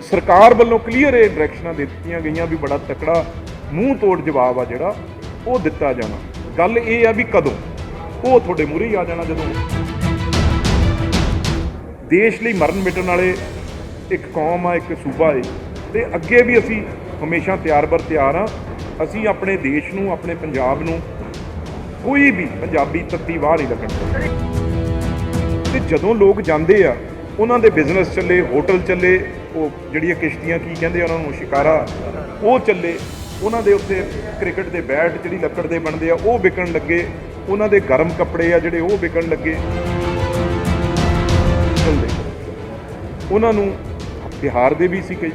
ਸਰਕਾਰ ਵੱਲੋਂ ਕਲੀਅਰ ਇਹ ਡਾਇਰੈਕਸ਼ਨਾਂ ਦੇ ਦਿੱਤੀਆਂ ਗਈਆਂ ਵੀ ਬੜਾ ਤਕੜਾ ਮੂੰਹ ਤੋੜ ਜਵਾਬ ਆ ਜਿਹੜਾ ਉਹ ਦਿੱਤਾ ਜਾਣਾ। ਗੱਲ ਇਹ ਆ ਵੀ ਕਦੋਂ? ਉਹ ਤੁਹਾਡੇ ਮੂਹਰੇ ਹੀ ਆ ਜਾਣਾ ਜਦੋਂ। ਦੇਸ਼ ਲਈ ਮਰਨ ਮਿਟਣ ਵਾਲੇ ਇੱਕ ਕੌਮ ਆ, ਇੱਕ ਸੂਬਾ ਏ। ਤੇ ਅੱਗੇ ਵੀ ਅਸੀਂ ਹਮੇਸ਼ਾ ਤਿਆਰ ਬਰ ਤਿਆਰ ਆ। ਅਸੀਂ ਆਪਣੇ ਦੇਸ਼ ਨੂੰ, ਆਪਣੇ ਪੰਜਾਬ ਨੂੰ ਕੋਈ ਵੀ ਪੰਜਾਬੀ ਤੱਤੀ ਵਾਹ ਨਹੀਂ ਲੱਗਣ ਤੇ ਜਦੋਂ ਲੋਕ ਜਾਂਦੇ ਆ, ਉਹਨਾਂ ਦੇ ਬਿਜ਼ਨਸ ਚੱਲੇ ਹੋਟਲ ਚੱਲੇ ਉਹ ਜਿਹੜੀਆਂ ਕਿਸ਼ਤੀਆਂ ਕੀ ਕਹਿੰਦੇ ਆ ਉਹਨਾਂ ਨੂੰ ਸ਼ਿਕਾਰਾ, ਉਹ ਚੱਲੇ। ਉਹਨਾਂ ਦੇ ਉੱਤੇ ਕ੍ਰਿਕਟ ਦੇ ਬੈਟ, ਜਿਹੜੀ ਲੱਕੜ ਦੇ ਬਣਦੇ ਆ, ਉਹ ਵਿਕਣ ਲੱਗੇ। ਉਹਨਾਂ ਦੇ ਗਰਮ ਕੱਪੜੇ ਆ ਜਿਹੜੇ, ਉਹ ਵਿਕਣ ਲੱਗੇ। ਚੱਲਦੇ। ਉਹਨਾਂ ਨੂੰ ਬਿਹਾਰ ਦੇ ਵੀ ਸੀ ਕਈ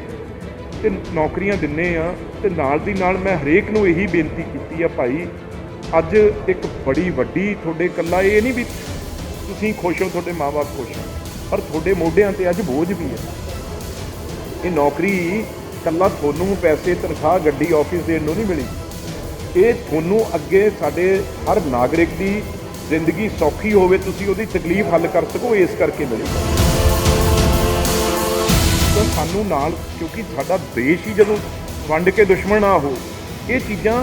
ਤੇ ਨੌਕਰੀਆਂ ਦਿੰਨੇ ਆ। ਤੇ ਨਾਲ ਦੀ ਨਾਲ ਮੈਂ ਹਰੇਕ ਨੂੰ ਇਹੀ ਬੇਨਤੀ ਕੀਤੀ ਆ ਭਾਈ, ਅੱਜ ਇੱਕ ਬੜੀ ਵੱਡੀ ਤੁਹਾਡੇ ਕੱਲਾ ਇਹ ਨਹੀਂ ਵੀ ਤੁਸੀਂ ਖੁਸ਼ ਹੋ, ਤੁਹਾਡੇ ਮਾਪੇ ਖੁਸ਼ ਹੋ। ਪਰ ਤੁਹਾਡੇ ਮੋਢਿਆਂ ਤੇ ਅੱਜ ਬੋਝ ਵੀ ਹੈ। ਇਹ ਨੌਕਰੀ ਕੱਲਾ ਤੁਹਾਨੂੰ ਪੈਸੇ, ਤਨਖਾਹ, ਗੱਡੀ ਆਫਿਸ ਦੇਣ ਨੂੰ ਨਹੀਂ ਮਿਲੀ। ਇਹ ਤੁਹਾਨੂੰ ਅੱਗੇ ਸਾਡੇ ਹਰ ਨਾਗਰਿਕ ਦੀ ਜ਼ਿੰਦਗੀ ਸੌਖੀ ਹੋਵੇ, ਤੁਸੀਂ ਉਹਦੀ ਤਕਲੀਫ ਹੱਲ ਕਰ ਸਕੋ, ਇਸ ਕਰਕੇ ਮਿਲੀ। ਤਾਂ ਸਾਨੂੰ ਨਾਲ, ਕਿਉਂਕਿ ਸਾਡਾ ਦੇਸ਼ ਹੀ ਜਦੋਂ ਵੰਡ ਕੇ ਦੁਸ਼ਮਣ ਨਾ ਹੋ ਇਹ ਚੀਜ਼ਾਂ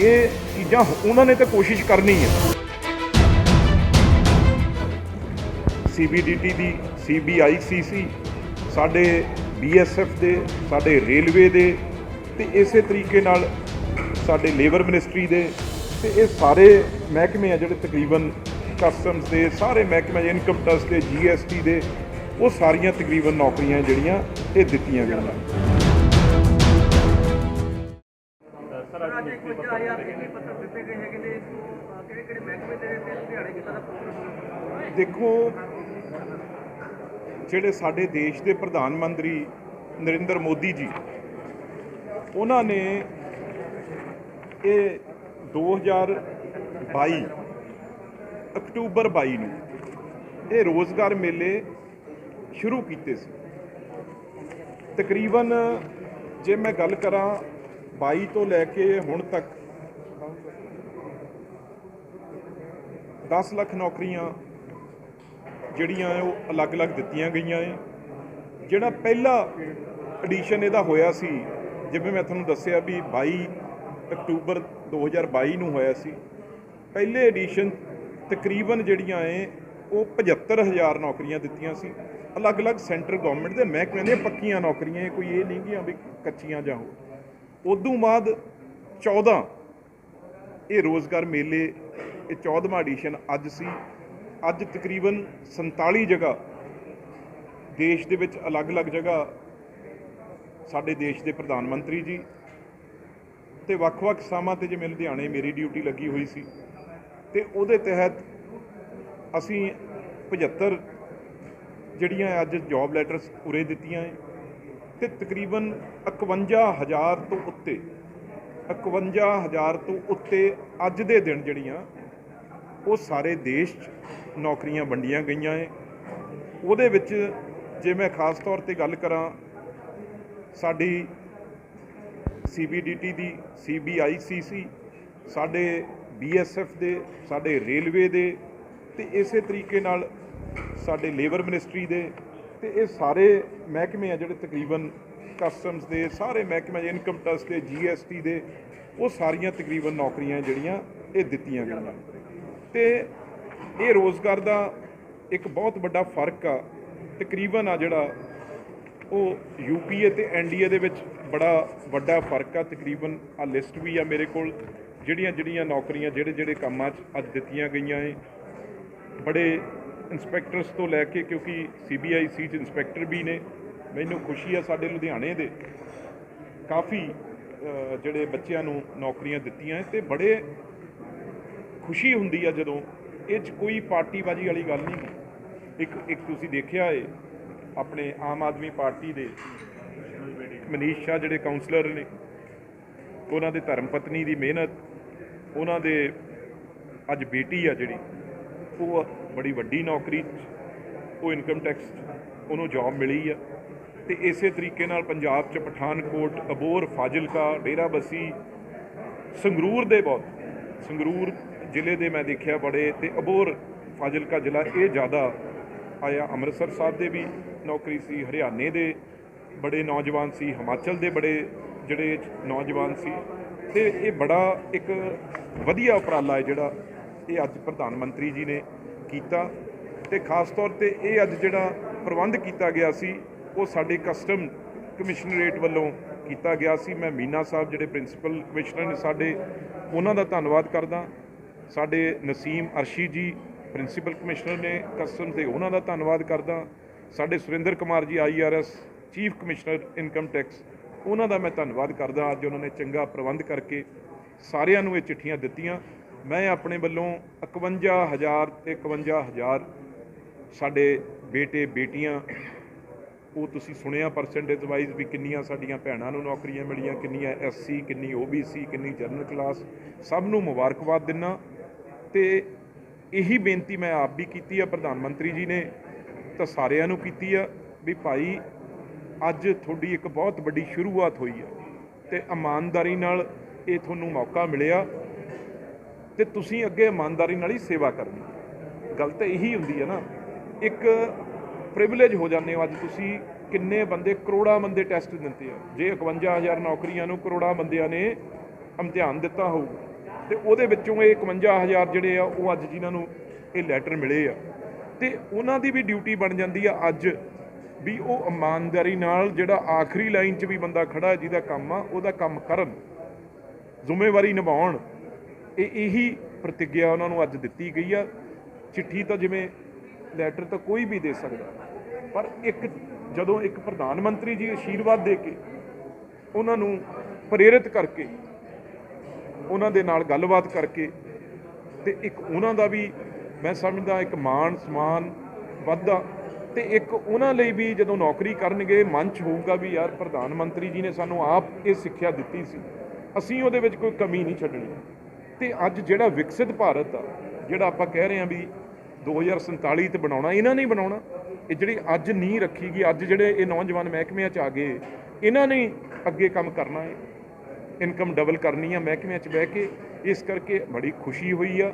ਇਹ ਚੀਜ਼ਾਂ ਉਹਨਾਂ ਨੇ ਤਾਂ ਕੋਸ਼ਿਸ਼ ਕਰਨੀ ਹੈ। ਸੀਬੀਡੀਟੀ ਦੀ ਸੀਬੀਆਈਸੀਸੀ ਸਾਡੇ ਬੀਐਸਐਫ ਦੇ ਸਾਡੇ ਰੇਲਵੇ ਦੇ ਤੇ ਇਸੇ ਤਰੀਕੇ ਨਾਲ ਸਾਡੇ ਲੇਬਰ ਮਿਨਿਸਟਰੀ ਦੇ ਤੇ ਇਹ ਸਾਰੇ ਮਹਿਕਮੇ ਆ ਜਿਹੜੇ ਤਕਰੀਬਨ ਕਸਟਮਸ ਦੇ ਸਾਰੇ ਮਹਿਕਮੇ ਇਨਕਮ ਟੈਕਸ ਦੇ ਜੀਐਸਟੀ ਦੇ ਉਹ ਸਾਰੀਆਂ ਤਕਰੀਬਨ ਨੌਕਰੀਆਂ ਜਿਹੜੀਆਂ ਇਹ ਦਿੱਤੀਆਂ ਗਈਆਂ। ਸਰ ਅੱਜ 51000 ਦੇ ਪੱਤਰ ਦਿੱਤੇ ਗਏ ਹੈਗੇ ਨੇ ਕਿਹੜੇ ਕਿਹੜੇ ਮਹਿਕਮੇ ਦੇ ਤੇ ਦਿਹਾੜੇ ਕਿੱਦਾਂ ਦਾ ਪ੍ਰੋਗਰਾਮ ਦੇਖੋ ਜਿਹੜੇ ਸਾਡੇ ਦੇਸ਼ ਦੇ ਪ੍ਰਧਾਨ ਮੰਤਰੀ ਨਰਿੰਦਰ ਮੋਦੀ ਜੀ, ਉਹਨਾਂ ਨੇ ਇਹ 2022 ਅਕਤੂਬਰ 22 ਨੂੰ ਇਹ ਰੋਜ਼ਗਾਰ ਮੇਲੇ ਸ਼ੁਰੂ ਕੀਤੇ ਸੀ। ਤਕਰੀਬਨ ਜੇ ਮੈਂ ਗੱਲ ਕਰਾਂ 22 ਤੋਂ ਲੈ ਕੇ ਹੁਣ ਤੱਕ 10 ਲੱਖ ਨੌਕਰੀਆਂ ਜਿਹੜੀਆਂ ਉਹ ਅਲੱਗ-ਅਲੱਗ ਦਿੱਤੀਆਂ ਗਈਆਂ ਹੈ ਜਿਹੜਾ ਪਹਿਲਾ ਐਡੀਸ਼ਨ ਇਹਦਾ ਹੋਇਆ ਸੀ, ਜਿਵੇਂ ਮੈਂ ਤੁਹਾਨੂੰ ਦੱਸਿਆ ਵੀ 22 ਅਕਤੂਬਰ 2022 ਨੂੰ ਹੋਇਆ ਸੀ, ਪਹਿਲੇ ਐਡੀਸ਼ਨ ਤਕਰੀਬਨ ਜਿਹੜੀਆਂ ਹੈ ਉਹ 75000 ਨੌਕਰੀਆਂ ਦਿੱਤੀਆਂ ਸੀ। ਅਲੱਗ-ਅਲੱਗ ਸੈਂਟਰ ਗਵਰਨਮੈਂਟ ਦੇ ਮਹਿਕਮਿਆਂ ਦੀਆਂ ਪੱਕੀਆਂ ਨੌਕਰੀਆਂ ਕੋਈ ਇਹ ਨਹੀਂ ਕਿ ਵੀ ਕੱਚੀਆਂ ਜਾਂ ਹੋ ਉਦੋਂ ਬਾਅਦ 14 ਇਹ ਰੋਜ਼ਗਾਰ ਮੇਲੇ, ਇਹ 14ਵਾਂ ਐਡੀਸ਼ਨ ਅੱਜ ਸੀ। ਅੱਜ ਤਕਰੀਬਨ 47 ਜਗ੍ਹਾ ਦੇਸ਼ ਦੇ ਵਿੱਚ ਅਲੱਗ-ਅਲੱਗ ਜਗ੍ਹਾ ਸਾਡੇ ਦੇਸ਼ ਦੇ ਪ੍ਰਧਾਨ ਮੰਤਰੀ ਜੀ ਤੇ ਵੱਖ-ਵੱਖ ਥਾਵਾਂ ਤੇ ਜਿਵੇਂ ਲੁਧਿਆਣੇ ਮੇਰੀ ਡਿਊਟੀ ਲੱਗੀ ਹੋਈ ਸੀ, ਤੇ ਉਹਦੇ ਤਹਿਤ ਅਸੀਂ 75 ਜਿਹੜੀਆਂ ਅੱਜ ਜੌਬ ਲੈਟਰਸ ਉਰੇ ਦਿੱਤੀਆਂ ਹੈ ਤੇ ਤਕਰੀਬਨ 51000 ਤੋਂ ਉੱਤੇ 51000 ਤੋਂ ਉੱਤੇ ਅੱਜ ਦੇ ਦਿਨ ਜਿਹੜੀਆਂ ਉਹ ਸਾਰੇ ਦੇਸ਼ 'ਚ ਨੌਕਰੀਆਂ ਵੰਡੀਆਂ ਗਈਆਂ ਏ। ਉਹਦੇ ਵਿੱਚ ਜੇ ਮੈਂ ਖਾਸ ਤੌਰ ਤੇ ਗੱਲ ਕਰਾਂ, ਸਾਡੀ ਸੀਬੀਡੀਟੀ ਦੀ ਸੀਬੀਆਈਸੀਸੀ ਸਾਡੇ ਬੀਐਸਐਫ ਦੇ, ਸਾਡੇ ਰੇਲਵੇ ਦੇ ਤੇ ਇਸੇ ਤਰੀਕੇ ਨਾਲ ਸਾਡੇ ਲੇਬਰ ਮਿਨਿਸਟਰੀ ਦੇ ਤੇ ਇਹ ਸਾਰੇ ਮਹਿਕਮੇ ਆ ਜਿਹੜੇ ਤਕਰੀਬਨ ਕਸਟਮਸ ਦੇ, ਸਾਰੇ ਮਹਿਕਮੇ ਇਨਕਮ ਟੈਕਸ ਦੇ ਜੀਐਸਟੀ ਦੇ, ਉਹ ਸਾਰੀਆਂ ਤਕਰੀਬਨ ਨੌਕਰੀਆਂ ਜਿਹੜੀਆਂ ਇਹ ਦਿੱਤੀਆਂ ਗਈਆਂ। ਤੇ ਇਹ ਰੋਜ਼ਗਾਰ ਦਾ ਇੱਕ ਬਹੁਤ ਵੱਡਾ ਫ਼ਰਕ ਆ, ਤਕਰੀਬਨ ਆ ਜਿਹੜਾ ਉਹ ਯੂਪੀਏ ਤੇ ਐਨਡੀਏ ਦੇ ਵਿੱਚ ਬੜਾ ਵੱਡਾ ਫ਼ਰਕ ਆ, ਤਕਰੀਬਨ ਆ ਲਿਸਟ ਵੀ ਆ ਮੇਰੇ ਕੋਲ, ਜਿਹੜੀਆਂ ਜਿਹੜੀਆਂ ਨੌਕਰੀਆਂ, ਜਿਹੜੇ ਜਿਹੜੇ ਕੰਮਾਂ 'ਚ ਅੱਜ ਦਿੱਤੀਆਂ ਗਈਆਂ ਏ। ਬੜੇ ਇਨਸਪੈਕਟਰਸ ਤੋਂ ਲੈ ਕੇ, ਕਿਉਂਕਿ ਸੀਬੀਆਈਸੀ 'ਚ ਇਨਸਪੈਕਟਰ ਵੀ ਨੇ, ਮੈਨੂੰ ਖੁਸ਼ੀ ਆ ਸਾਡੇ ਲੁਧਿਆਣੇ ਦੇ, ਕਾਫੀ ਜਿਹੜੇ ਬੱਚਿਆਂ ਨੂੰ ਨੌਕਰੀਆਂ ਦਿੱਤੀਆਂ ਏ ਤੇ ਬੜੇ ਖੁਸ਼ੀ ਹੁੰਦੀ ਆ ਜਦੋਂ ਇਹ 'ਚ ਕੋਈ ਪਾਰਟੀਬਾਜ਼ੀ ਵਾਲੀ ਗੱਲ ਨਹੀਂ ਇੱਕ ਇੱਕ ਤੁਸੀਂ ਦੇਖਿਆ ਏ, ਆਪਣੇ ਆਮ ਆਦਮੀ ਪਾਰਟੀ ਦੇ ਮਨੀਸ਼ ਸ਼ਾਹ ਜਿਹੜੇ ਕਾਉਂਸਲਰ ਨੇ, ਉਹਨਾਂ ਦੇ ਧਰਮ ਪਤਨੀ ਦੀ ਮਿਹਨਤ, ਉਹਨਾਂ ਦੇ ਅੱਜ ਬੇਟੀ ਆ ਜਿਹੜੀ, ਉਹ ਬੜੀ ਵੱਡੀ ਨੌਕਰੀ 'ਚ, ਉਹ ਇਨਕਮ ਟੈਕਸ 'ਚ, ਉਹਨੂੰ ਜੌਬ ਮਿਲੀ ਆ। ਤੇ ਇਸੇ ਤਰੀਕੇ ਨਾਲ ਪੰਜਾਬ 'ਚ ਪਠਾਨਕੋਟ ਅਬੋਰ ਫਾਜ਼ਿਲਕਾ, ਡੇਰਾਬੱਸੀ, ਸੰਗਰੂਰ ਦੇ ਬਹੁਤ, ਸੰਗਰੂਰ ਜ਼ਿਲ੍ਹੇ ਦੇ ਮੈਂ ਦੇਖਿਆ ਬੜੇ ਤੇ ਅਬੋਰ ਫਾਜ਼ਿਲਕਾ ਜ਼ਿਲ੍ਹਾ ਇਹ ਜ਼ਿਆਦਾ ਆਇਆ। ਅੰਮ੍ਰਿਤਸਰ ਸਾਹਿਬ ਦੇ ਵੀ ਨੌਕਰੀ ਸੀ, ਹਰਿਆਣੇ ਦੇ ਬੜੇ ਨੌਜਵਾਨ ਸੀ, ਹਿਮਾਚਲ ਦੇ ਬੜੇ ਜਿਹੜੇ ਨੌਜਵਾਨ ਸੀ। ਤੇ ਇਹ ਬੜਾ ਇੱਕ ਵਧੀਆ ਉਪਰਾਲਾ ਹੈ ਜਿਹੜਾ ਇਹ ਅੱਜ ਪ੍ਰਧਾਨ ਮੰਤਰੀ ਜੀ ਨੇ ਕੀਤਾ। ਤੇ ਖਾਸ ਤੌਰ ਤੇ ਇਹ ਅੱਜ ਜਿਹੜਾ ਪ੍ਰਬੰਧ ਕੀਤਾ ਗਿਆ ਸੀ, ਉਹ ਸਾਡੇ ਕਸਟਮ ਕਮਿਸ਼ਨਰੇਟ ਵੱਲੋਂ ਕੀਤਾ ਗਿਆ ਸੀ। ਮੈਂ ਮੀਨਾ ਸਾਹਿਬ, ਜਿਹੜੇ ਪ੍ਰਿੰਸੀਪਲ ਕਮਿਸ਼ਨਰ ਨੇ ਸਾਡੇ, ਉਹਨਾਂ ਦਾ ਧੰਨਵਾਦ ਕਰਦਾ। ਸਾਡੇ ਨਸੀਮ ਅਰਸ਼ੀ ਜੀ, ਪ੍ਰਿੰਸੀਪਲ ਕਮਿਸ਼ਨਰ ਨੇ ਕਸਟਮ ਦੇ ਉਹਨਾਂ ਦਾ ਧੰਨਵਾਦ ਕਰਦਾ। ਸਾਡੇ Surinder Kumar ji IRS chief commissioner income tax, ਉਹਨਾਂ ਦਾ ਮੈਂ ਧੰਨਵਾਦ ਕਰਦਾ। ਅੱਜ ਉਹਨਾਂ ਨੇ ਚੰਗਾ ਪ੍ਰਬੰਧ ਕਰਕੇ ਸਾਰਿਆਂ ਨੂੰ ਇਹ ਚਿੱਠੀਆਂ ਦਿੱਤੀਆਂ। ਮੈਂ ਆਪਣੇ ਵੱਲੋਂ 51000 ਤੇ 51000 ਸਾਡੇ ਬੇਟੇ, ਬੇਟੀਆਂ, ਉਹ ਤੁਸੀਂ ਸੁਣਿਆ ਪਰਸੈਂਟੇਜ ਵਾਈਜ਼ ਵੀ ਕਿੰਨੀਆਂ ਸਾਡੀਆਂ ਭੈਣਾਂ ਨੂੰ ਨੌਕਰੀਆਂ ਮਿਲੀਆਂ, ਕਿੰਨੀਆਂ ਐਸਸੀ ਕਿੰਨੀ ਓਬੀਸੀ ਕਿੰਨੀ ਜਨਰਲ ਕਲਾਸ ਸਭ ਨੂੰ ਮੁਬਾਰਕਬਾਦ ਦਿੰਨਾ। ਤੇ ਇਹੀ ਬੇਨਤੀ ਮੈਂ ਆਪ ਵੀ ਕੀਤੀ ਆ, ਪ੍ਰਧਾਨ ਮੰਤਰੀ ਜੀ ਨੇ ਤਾਂ ਸਾਰਿਆਂ ਨੂੰ ਕੀਤੀ ਆ ਵੀ ਭਾਈ ਅੱਜ ਤੁਹਾਡੀ ਇੱਕ ਬਹੁਤ ਵੱਡੀ ਸ਼ੁਰੂਆਤ ਹੋਈ ਆ ਤੇ ਇਮਾਨਦਾਰੀ ਨਾਲ ਇਹ ਤੁਹਾਨੂੰ ਮੌਕਾ ਮਿਲਿਆ ਤੇ ਤੁਸੀਂ ਅੱਗੇ ਇਮਾਨਦਾਰੀ ਨਾਲ ਹੀ ਸੇਵਾ ਕਰਨੀ। ਗੱਲ ਤਾਂ ਇਹੀ ਹੁੰਦੀ ਹੈ ਨਾ, ਇੱਕ ਪ੍ਰਿਵਿਲੇਜ ਹੋ ਜਾਂਦੇ ਹੋ ਅੱਜ ਤੁਸੀਂ ਕਿੰਨੇ ਬੰਦੇ ਕਰੋੜਾਂ ਬੰਦੇ ਟੈਸਟ ਦਿੰਦੇ ਆ। ਜੇ 51000 ਨੌਕਰੀਆਂ ਨੂੰ ਕਰੋੜਾਂ ਬੰਦਿਆਂ ਨੇ ਇਮਤਿਹਾਨ ਦਿੱਤਾ ਹੋਊਗਾ ਤੇ ਉਹਦੇ ਵਿੱਚੋਂ ਇਹ 51000 ਜਿਹੜੇ ਆ, ਉਹ ਅੱਜ ਜਿਨ੍ਹਾਂ ਨੂੰ ਇਹ ਲੈਟਰ ਮਿਲੇ ਆ। ਤੇ ਉਹਨਾਂ ਦੀ ਵੀ ਡਿਊਟੀ ਬਣ ਜਾਂਦੀ ਆ ਅੱਜ, ਵੀ ਉਹ ਇਮਾਨਦਾਰੀ ਨਾਲ ਜਿਹੜਾ ਆਖਰੀ ਲਾਈਨ 'ਚ ਵੀ ਬੰਦਾ ਖੜਾ ਜਿਹਦਾ ਕੰਮ ਆ, ਉਹਦਾ ਕੰਮ ਕਰਨ, ਜ਼ਿੰਮੇਵਾਰੀ ਨਿਭਾਉਣ, ਇਹ ਇਹੀ ਪ੍ਰਤੀਗਿਆ ਉਹਨਾਂ ਨੂੰ ਅੱਜ ਦਿੱਤੀ ਗਈ ਆ। ਚਿੱਠੀ ਤਾਂ ਜਿਵੇਂ ਲੈਟਰ ਤਾਂ ਕੋਈ ਵੀ ਦੇ ਸਕਦਾ, ਪਰ ਇੱਕ ਜਦੋਂ ਇੱਕ ਪ੍ਰਧਾਨ ਮੰਤਰੀ ਜੀ ਆਸ਼ੀਰਵਾਦ ਦੇ ਕੇ ਉਹਨਾਂ ਨੂੰ ਪ੍ਰੇਰਿਤ ਕਰਕੇ ਉਹਨਾਂ ਦੇ ਨਾਲ ਗੱਲਬਾਤ ਕਰਕੇ ਤੇ ਇੱਕ ਉਹਨਾਂ ਦਾ ਵੀ ਮੈਂ ਸਮਝਦਾ ਇੱਕ ਮਾਣ ਸਮਾਨ ਵੱਧਦਾ ਤੇ ਇੱਕ ਉਹਨਾਂ ਲਈ ਵੀ ਜਦੋਂ ਨੌਕਰੀ ਕਰਨਗੇ, ਮੰਚ ਹੋਊਗਾ ਵੀ ਯਾਰ ਪ੍ਰਧਾਨ ਮੰਤਰੀ ਜੀ ਨੇ ਸਾਨੂੰ ਆਪ ਇਹ ਸਿੱਖਿਆ ਦਿੱਤੀ ਸੀ। ਅਸੀਂ ਉਹਦੇ ਵਿੱਚ ਕੋਈ ਕਮੀ ਨਹੀਂ ਛੱਡਣੀ। ਤੇ ਅੱਜ ਜਿਹੜਾ ਵਿਕਸਿਤ ਭਾਰਤ ਆ, ਜਿਹੜਾ ਆਪਾਂ ਕਹਿ ਰਹੇ ਹਾਂ ਵੀ 2047 ਤੇ ਬਣਾਉਣਾ, ਇਹਨਾਂ ਨੇ ਬਣਾਉਣਾ, ਇਹ ਜਿਹੜੀ ਅੱਜ ਨਹੀਂ ਰੱਖੀ ਗਈ, ਅੱਜ ਜਿਹੜੇ ਇਹ ਨੌਜਵਾਨ ਮਹਿਕਮਿਆਂ 'ਚ ਆ ਗਏ, ਇਹਨਾਂ ਨੇ ਅੱਗੇ ਕੰਮ ਕਰਨਾ ਹੈ। ਇਨਕਮ ਡਬਲ ਕਰਨੀ ਆ ਮਹਿਕਮਿਆਂ 'ਚ ਬਹਿ ਕੇ, ਇਸ ਕਰਕੇ ਬੜੀ ਖੁਸ਼ੀ ਹੋਈ ਆ।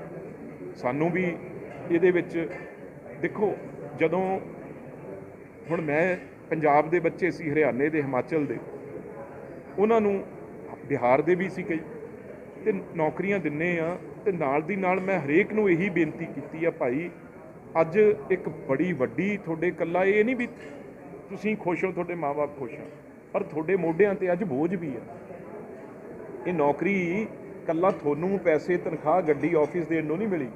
ਸਾਨੂੰ ਵੀ ਇਹਦੇ ਵਿੱਚ, ਦੇਖੋ, ਜਦੋਂ ਹੁਣ ਮੈਂ ਪੰਜਾਬ ਦੇ ਬੱਚੇ ਸੀ, ਹਰਿਆਣੇ ਦੇ, ਹਿਮਾਚਲ ਦੇ, ਉਹਨਾਂ ਨੂੰ ਬਿਹਾਰ ਦੇ ਵੀ ਸੀ ਕਈ, ਤੇ ਨੌਕਰੀਆਂ ਦਿੰਨੇ ਆ, ਤੇ ਨਾਲ ਦੀ ਨਾਲ ਮੈਂ ਹਰੇਕ ਨੂੰ ਇਹੀ ਬੇਨਤੀ ਕੀਤੀ ਆ, ਭਾਈ, ਅੱਜ ਇੱਕ ਬੜੀ ਵੱਡੀ ਤੁਹਾਡੇ ਕੱਲਾ ਇਹ ਨਹੀਂ ਵੀ ਤੁਸੀਂ ਖੁਸ਼ ਹੋ, ਤੁਹਾਡੇ ਮਾਪੇ ਖੁਸ਼ ਆ, ਪਰ ਤੁਹਾਡੇ ਮੋਢਿਆਂ ਤੇ ਅੱਜ ਬੋਝ ਵੀ ਆ। ਇਹ ਨੌਕਰੀ ਕੱਲਾ ਤੁਹਾਨੂੰ ਪੈਸੇ, ਤਨਖਾਹ, ਗੱਡੀ, ਆਫਿਸ ਦੇਣ ਨੂੰ ਨਹੀਂ ਮਿਲੀ।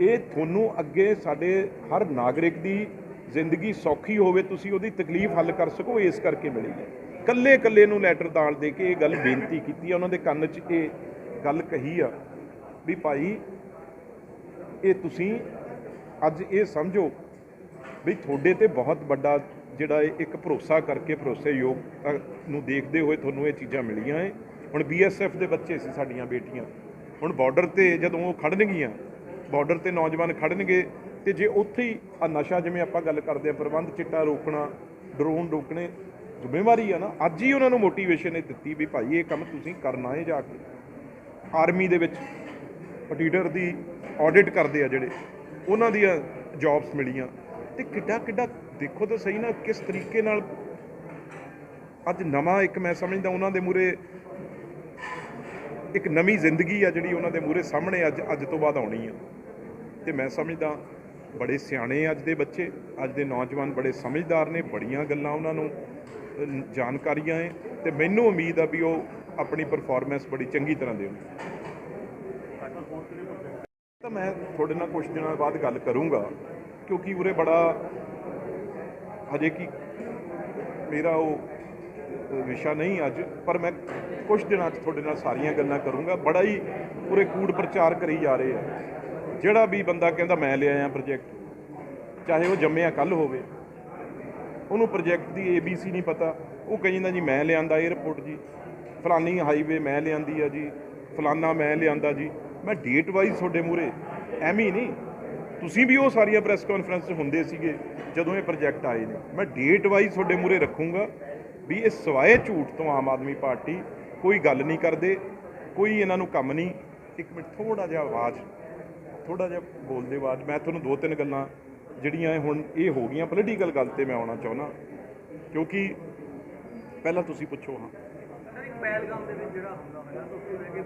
ਇਹ ਤੁਹਾਨੂੰ ਅੱਗੇ ਸਾਡੇ ਹਰ ਨਾਗਰਿਕ ਦੀ ਜ਼ਿੰਦਗੀ ਸੌਖੀ ਹੋਵੇ, ਤੁਸੀਂ ਉਹਦੀ ਤਕਲੀਫ ਹੱਲ ਕਰ ਸਕੋ, ਇਸ ਕਰਕੇ ਮਿਲੀ ਹੈ। ਕੱਲੇ ਕੱਲੇ ਨੂੰ ਲੈਟਰ ਦਾਲ ਦੇ ਕੇ ਇਹ ਗੱਲ ਬੇਨਤੀ ਕੀਤੀ ਆ ਉਹਨਾਂ ਦੇ ਕੰਨ 'ਚ ਇਹ ਗੱਲ ਕਹੀ ਆ ਵੀ ਭਾਈ, ਇਹ ਤੁਸੀਂ ਅੱਜ ਇਹ ਸਮਝੋ ਵੀ ਤੁਹਾਡੇ ਤੇ ਬਹੁਤ ਵੱਡਾ ਜਿਹੜਾ ਇਹ ਇੱਕ ਭਰੋਸਾ ਕਰਕੇ ਭਰੋਸੇਯੋਗ ਨੂੰ ਦੇਖਦੇ ਹੋਏ ਤੁਹਾਨੂੰ ਇਹ ਚੀਜ਼ਾਂ ਮਿਲੀਆਂ ਏ ਹੁਣ ਬੀਐਸਐਫ ਦੇ ਬੱਚੇ ਸੀ ਸਾਡੀਆਂ ਬੇਟੀਆਂ। ਹੁਣ ਬਾਰਡਰ ਤੇ ਜਦੋਂ ਉਹ ਖੜਨਗੀਆਂ ਬਾਰਡਰ ਤੇ ਨੌਜਵਾਨ ਖੜਨਗੇ, ਤੇ ਜੇ ਉੱਥੇ ਹੀ ਆ ਨਸ਼ਾ ਜਿਵੇਂ ਆਪਾਂ ਗੱਲ ਕਰਦੇ ਆ ਪ੍ਰਬੰਧ ਚਿੱਟਾ ਰੋਕਣਾ ਡਰੋਨ ਰੋਕਣੇ, ਜ਼ਿੰਮੇਵਾਰੀ ਆ ਨਾ, ਅੱਜ ਹੀ ਉਹਨਾਂ ਨੂੰ ਮੋਟੀਵੇਸ਼ਨ ਇਹ ਦਿੱਤੀ ਵੀ ਭਾਈ ਇਹ ਕੰਮ ਤੁਸੀਂ ਕਰਨਾ ਹੈ ਜਾ ਕੇ। ਆਰਮੀ ਦੇ ਵਿੱਚ ਆਡੀਟਰ ਦੀ ਆਡਿਟ ਕਰਦੇ ਆ ਜਿਹੜੇ, ਉਹਨਾਂ ਦੀਆਂ ਜੌਬਸ ਮਿਲੀਆਂ। ਤੇ ਕਿੱਡਾ ਕਿੱਡਾ, ਦੇਖੋ ਤਾਂ ਸਹੀ ਨਾ ਕਿਸ ਤਰੀਕੇ ਨਾਲ ਅੱਜ ਨਵਾਂ ਇੱਕ ਮੈਂ ਸਮਝਦਾ ਉਹਨਾਂ ਦੇ ਮੂਰੇ ਇੱਕ ਨਵੀਂ ਜ਼ਿੰਦਗੀ ਆ ਜਿਹੜੀ ਉਹਨਾਂ ਦੇ ਮੂਰੇ ਸਾਹਮਣੇ ਅੱਜ ਅੱਜ ਤੋਂ ਬਾਅਦ ਆਉਣੀ ਆ। ਤੇ ਮੈਂ ਸਮਝਦਾ, ਬੜੇ ਸਿਆਣੇ ਅੱਜ ਦੇ ਬੱਚੇ, ਅੱਜ ਦੇ ਨੌਜਵਾਨ ਬੜੇ ਸਮਝਦਾਰ ਨੇ, ਬੜੀਆਂ ਗੱਲਾਂ ਉਹਨਾਂ ਨੂੰ ਜਾਣਕਾਰੀਆਂ ਹੈ ਤੇ ਮੈਨੂੰ ਉਮੀਦ ਆ ਵੀ ਉਹ ਆਪਣੀ ਪਰਫਾਰਮੈਂਸ ਬੜੀ ਚੰਗੀ ਤਰ੍ਹਾਂ ਦੇਣ। ਤਾਂ ਮੈਂ ਤੁਹਾਡੇ ਨਾਲ ਕੁਝ ਦਿਨਾਂ ਬਾਅਦ ਗੱਲ ਕਰੂੰਗਾ, ਕਿਉਂਕਿ ਉਰੇ ਬੜਾ, ਹਜੇ ਕੀ ਮੇਰਾ ਉਹ ਵਿਸ਼ਾ ਨਹੀਂ ਅੱਜ, ਪਰ ਮੈਂ ਕੁਝ ਦਿਨਾਂ 'ਚ ਤੁਹਾਡੇ ਨਾਲ ਸਾਰੀਆਂ ਗੱਲਾਂ ਕਰੂੰਗਾ। ਬੜਾ ਹੀ ਉਰੇ ਕੂੜ ਪ੍ਰਚਾਰ ਕਰੀ ਜਾ ਰਹੇ ਆ। ਜਿਹੜਾ ਵੀ ਬੰਦਾ ਕਹਿੰਦਾ, ਮੈਂ ਲਿਆਇਆ ਪ੍ਰੋਜੈਕਟ ਚਾਹੇ ਉਹ ਜੰਮਿਆ ਕੱਲ ਹੋਵੇ, ਉਹਨੂੰ ਪ੍ਰੋਜੈਕਟ ਦੀ ABC ਨਹੀਂ ਪਤਾ। ਉਹ ਕਹਿੰਦਾ ਜੀ, ਮੈਂ ਲਿਆਂਦਾ 에어ਪੋਰਟ ਜੀ। ਫਲਾਨੀ ਹਾਈਵੇ ਮੈਂ ਲਿਆਂਦੀ ਆ ਜੀ। ਫਲਾਨਾ ਮੈਂ ਲਿਆਂਦਾ ਜੀ। ਮੈਂ ਡੇਟ ਵਾਈਜ਼ ਤੁਹਾਡੇ ਮੂਰੇ ਐਵੇਂ ਨਹੀਂ। ਤੁਸੀਂ ਵੀ ਉਹ ਸਾਰੀਆਂ ਪ੍ਰੈਸ ਕਾਨਫਰੰਸ ਹੁੰਦੇ ਸੀਗੇ, ਜਦੋਂ ਇਹ ਪ੍ਰੋਜੈਕਟ ਆਏ ਨੇ। ਮੈਂ ਡੇਟ ਵਾਈਜ਼ ਤੁਹਾਡੇ ਮੂਰੇ ਰੱਖੂੰਗਾ। ਵੀ ਇਹ ਸਵਾਏ ਝੂਠ ਤੋਂ ਆਮ ਆਦਮੀ ਪਾਰਟੀ ਕੋਈ ਗੱਲ ਨਹੀਂ ਕਰਦੇ ਕੋਈ ਇਹਨਾਂ ਨੂੰ ਕੰਮ ਨਹੀਂ। ਇੱਕ ਮਿੰਟ ਥੋੜਾ ਜਿਹਾ ਆਵਾਜ਼ ਥੋੜਾ ਜਿਹਾ ਬੋਲਦੇ ਆਵਾਜ਼ ਮੈਂ ਤੁਹਾਨੂੰ ਦੋ ਤਿੰਨ ਗੱਲਾਂ ਜਿਹੜੀਆਂ ਹੁਣ ਇਹ ਹੋ ਗਈਆਂ ਪੋਲੀਟੀਕਲ ਗੱਲ ਤੇ ਮੈਂ ਆਉਣਾ ਚਾਹੁੰਦਾ। ਕਿਉਂਕਿ ਪਹਿਲਾਂ ਤੁਸੀਂ ਪੁੱਛੋ ਹਾਂ। ਸਰ ਇੱਕ ਪਹਿਲਗਾਮ ਦੇ ਵਿੱਚ ਜਿਹੜਾ ਹਮਲਾ ਹੋਇਆ ਤਾਂ ਉਸ ਨੂੰ ਲੈ ਕੇ ਅ,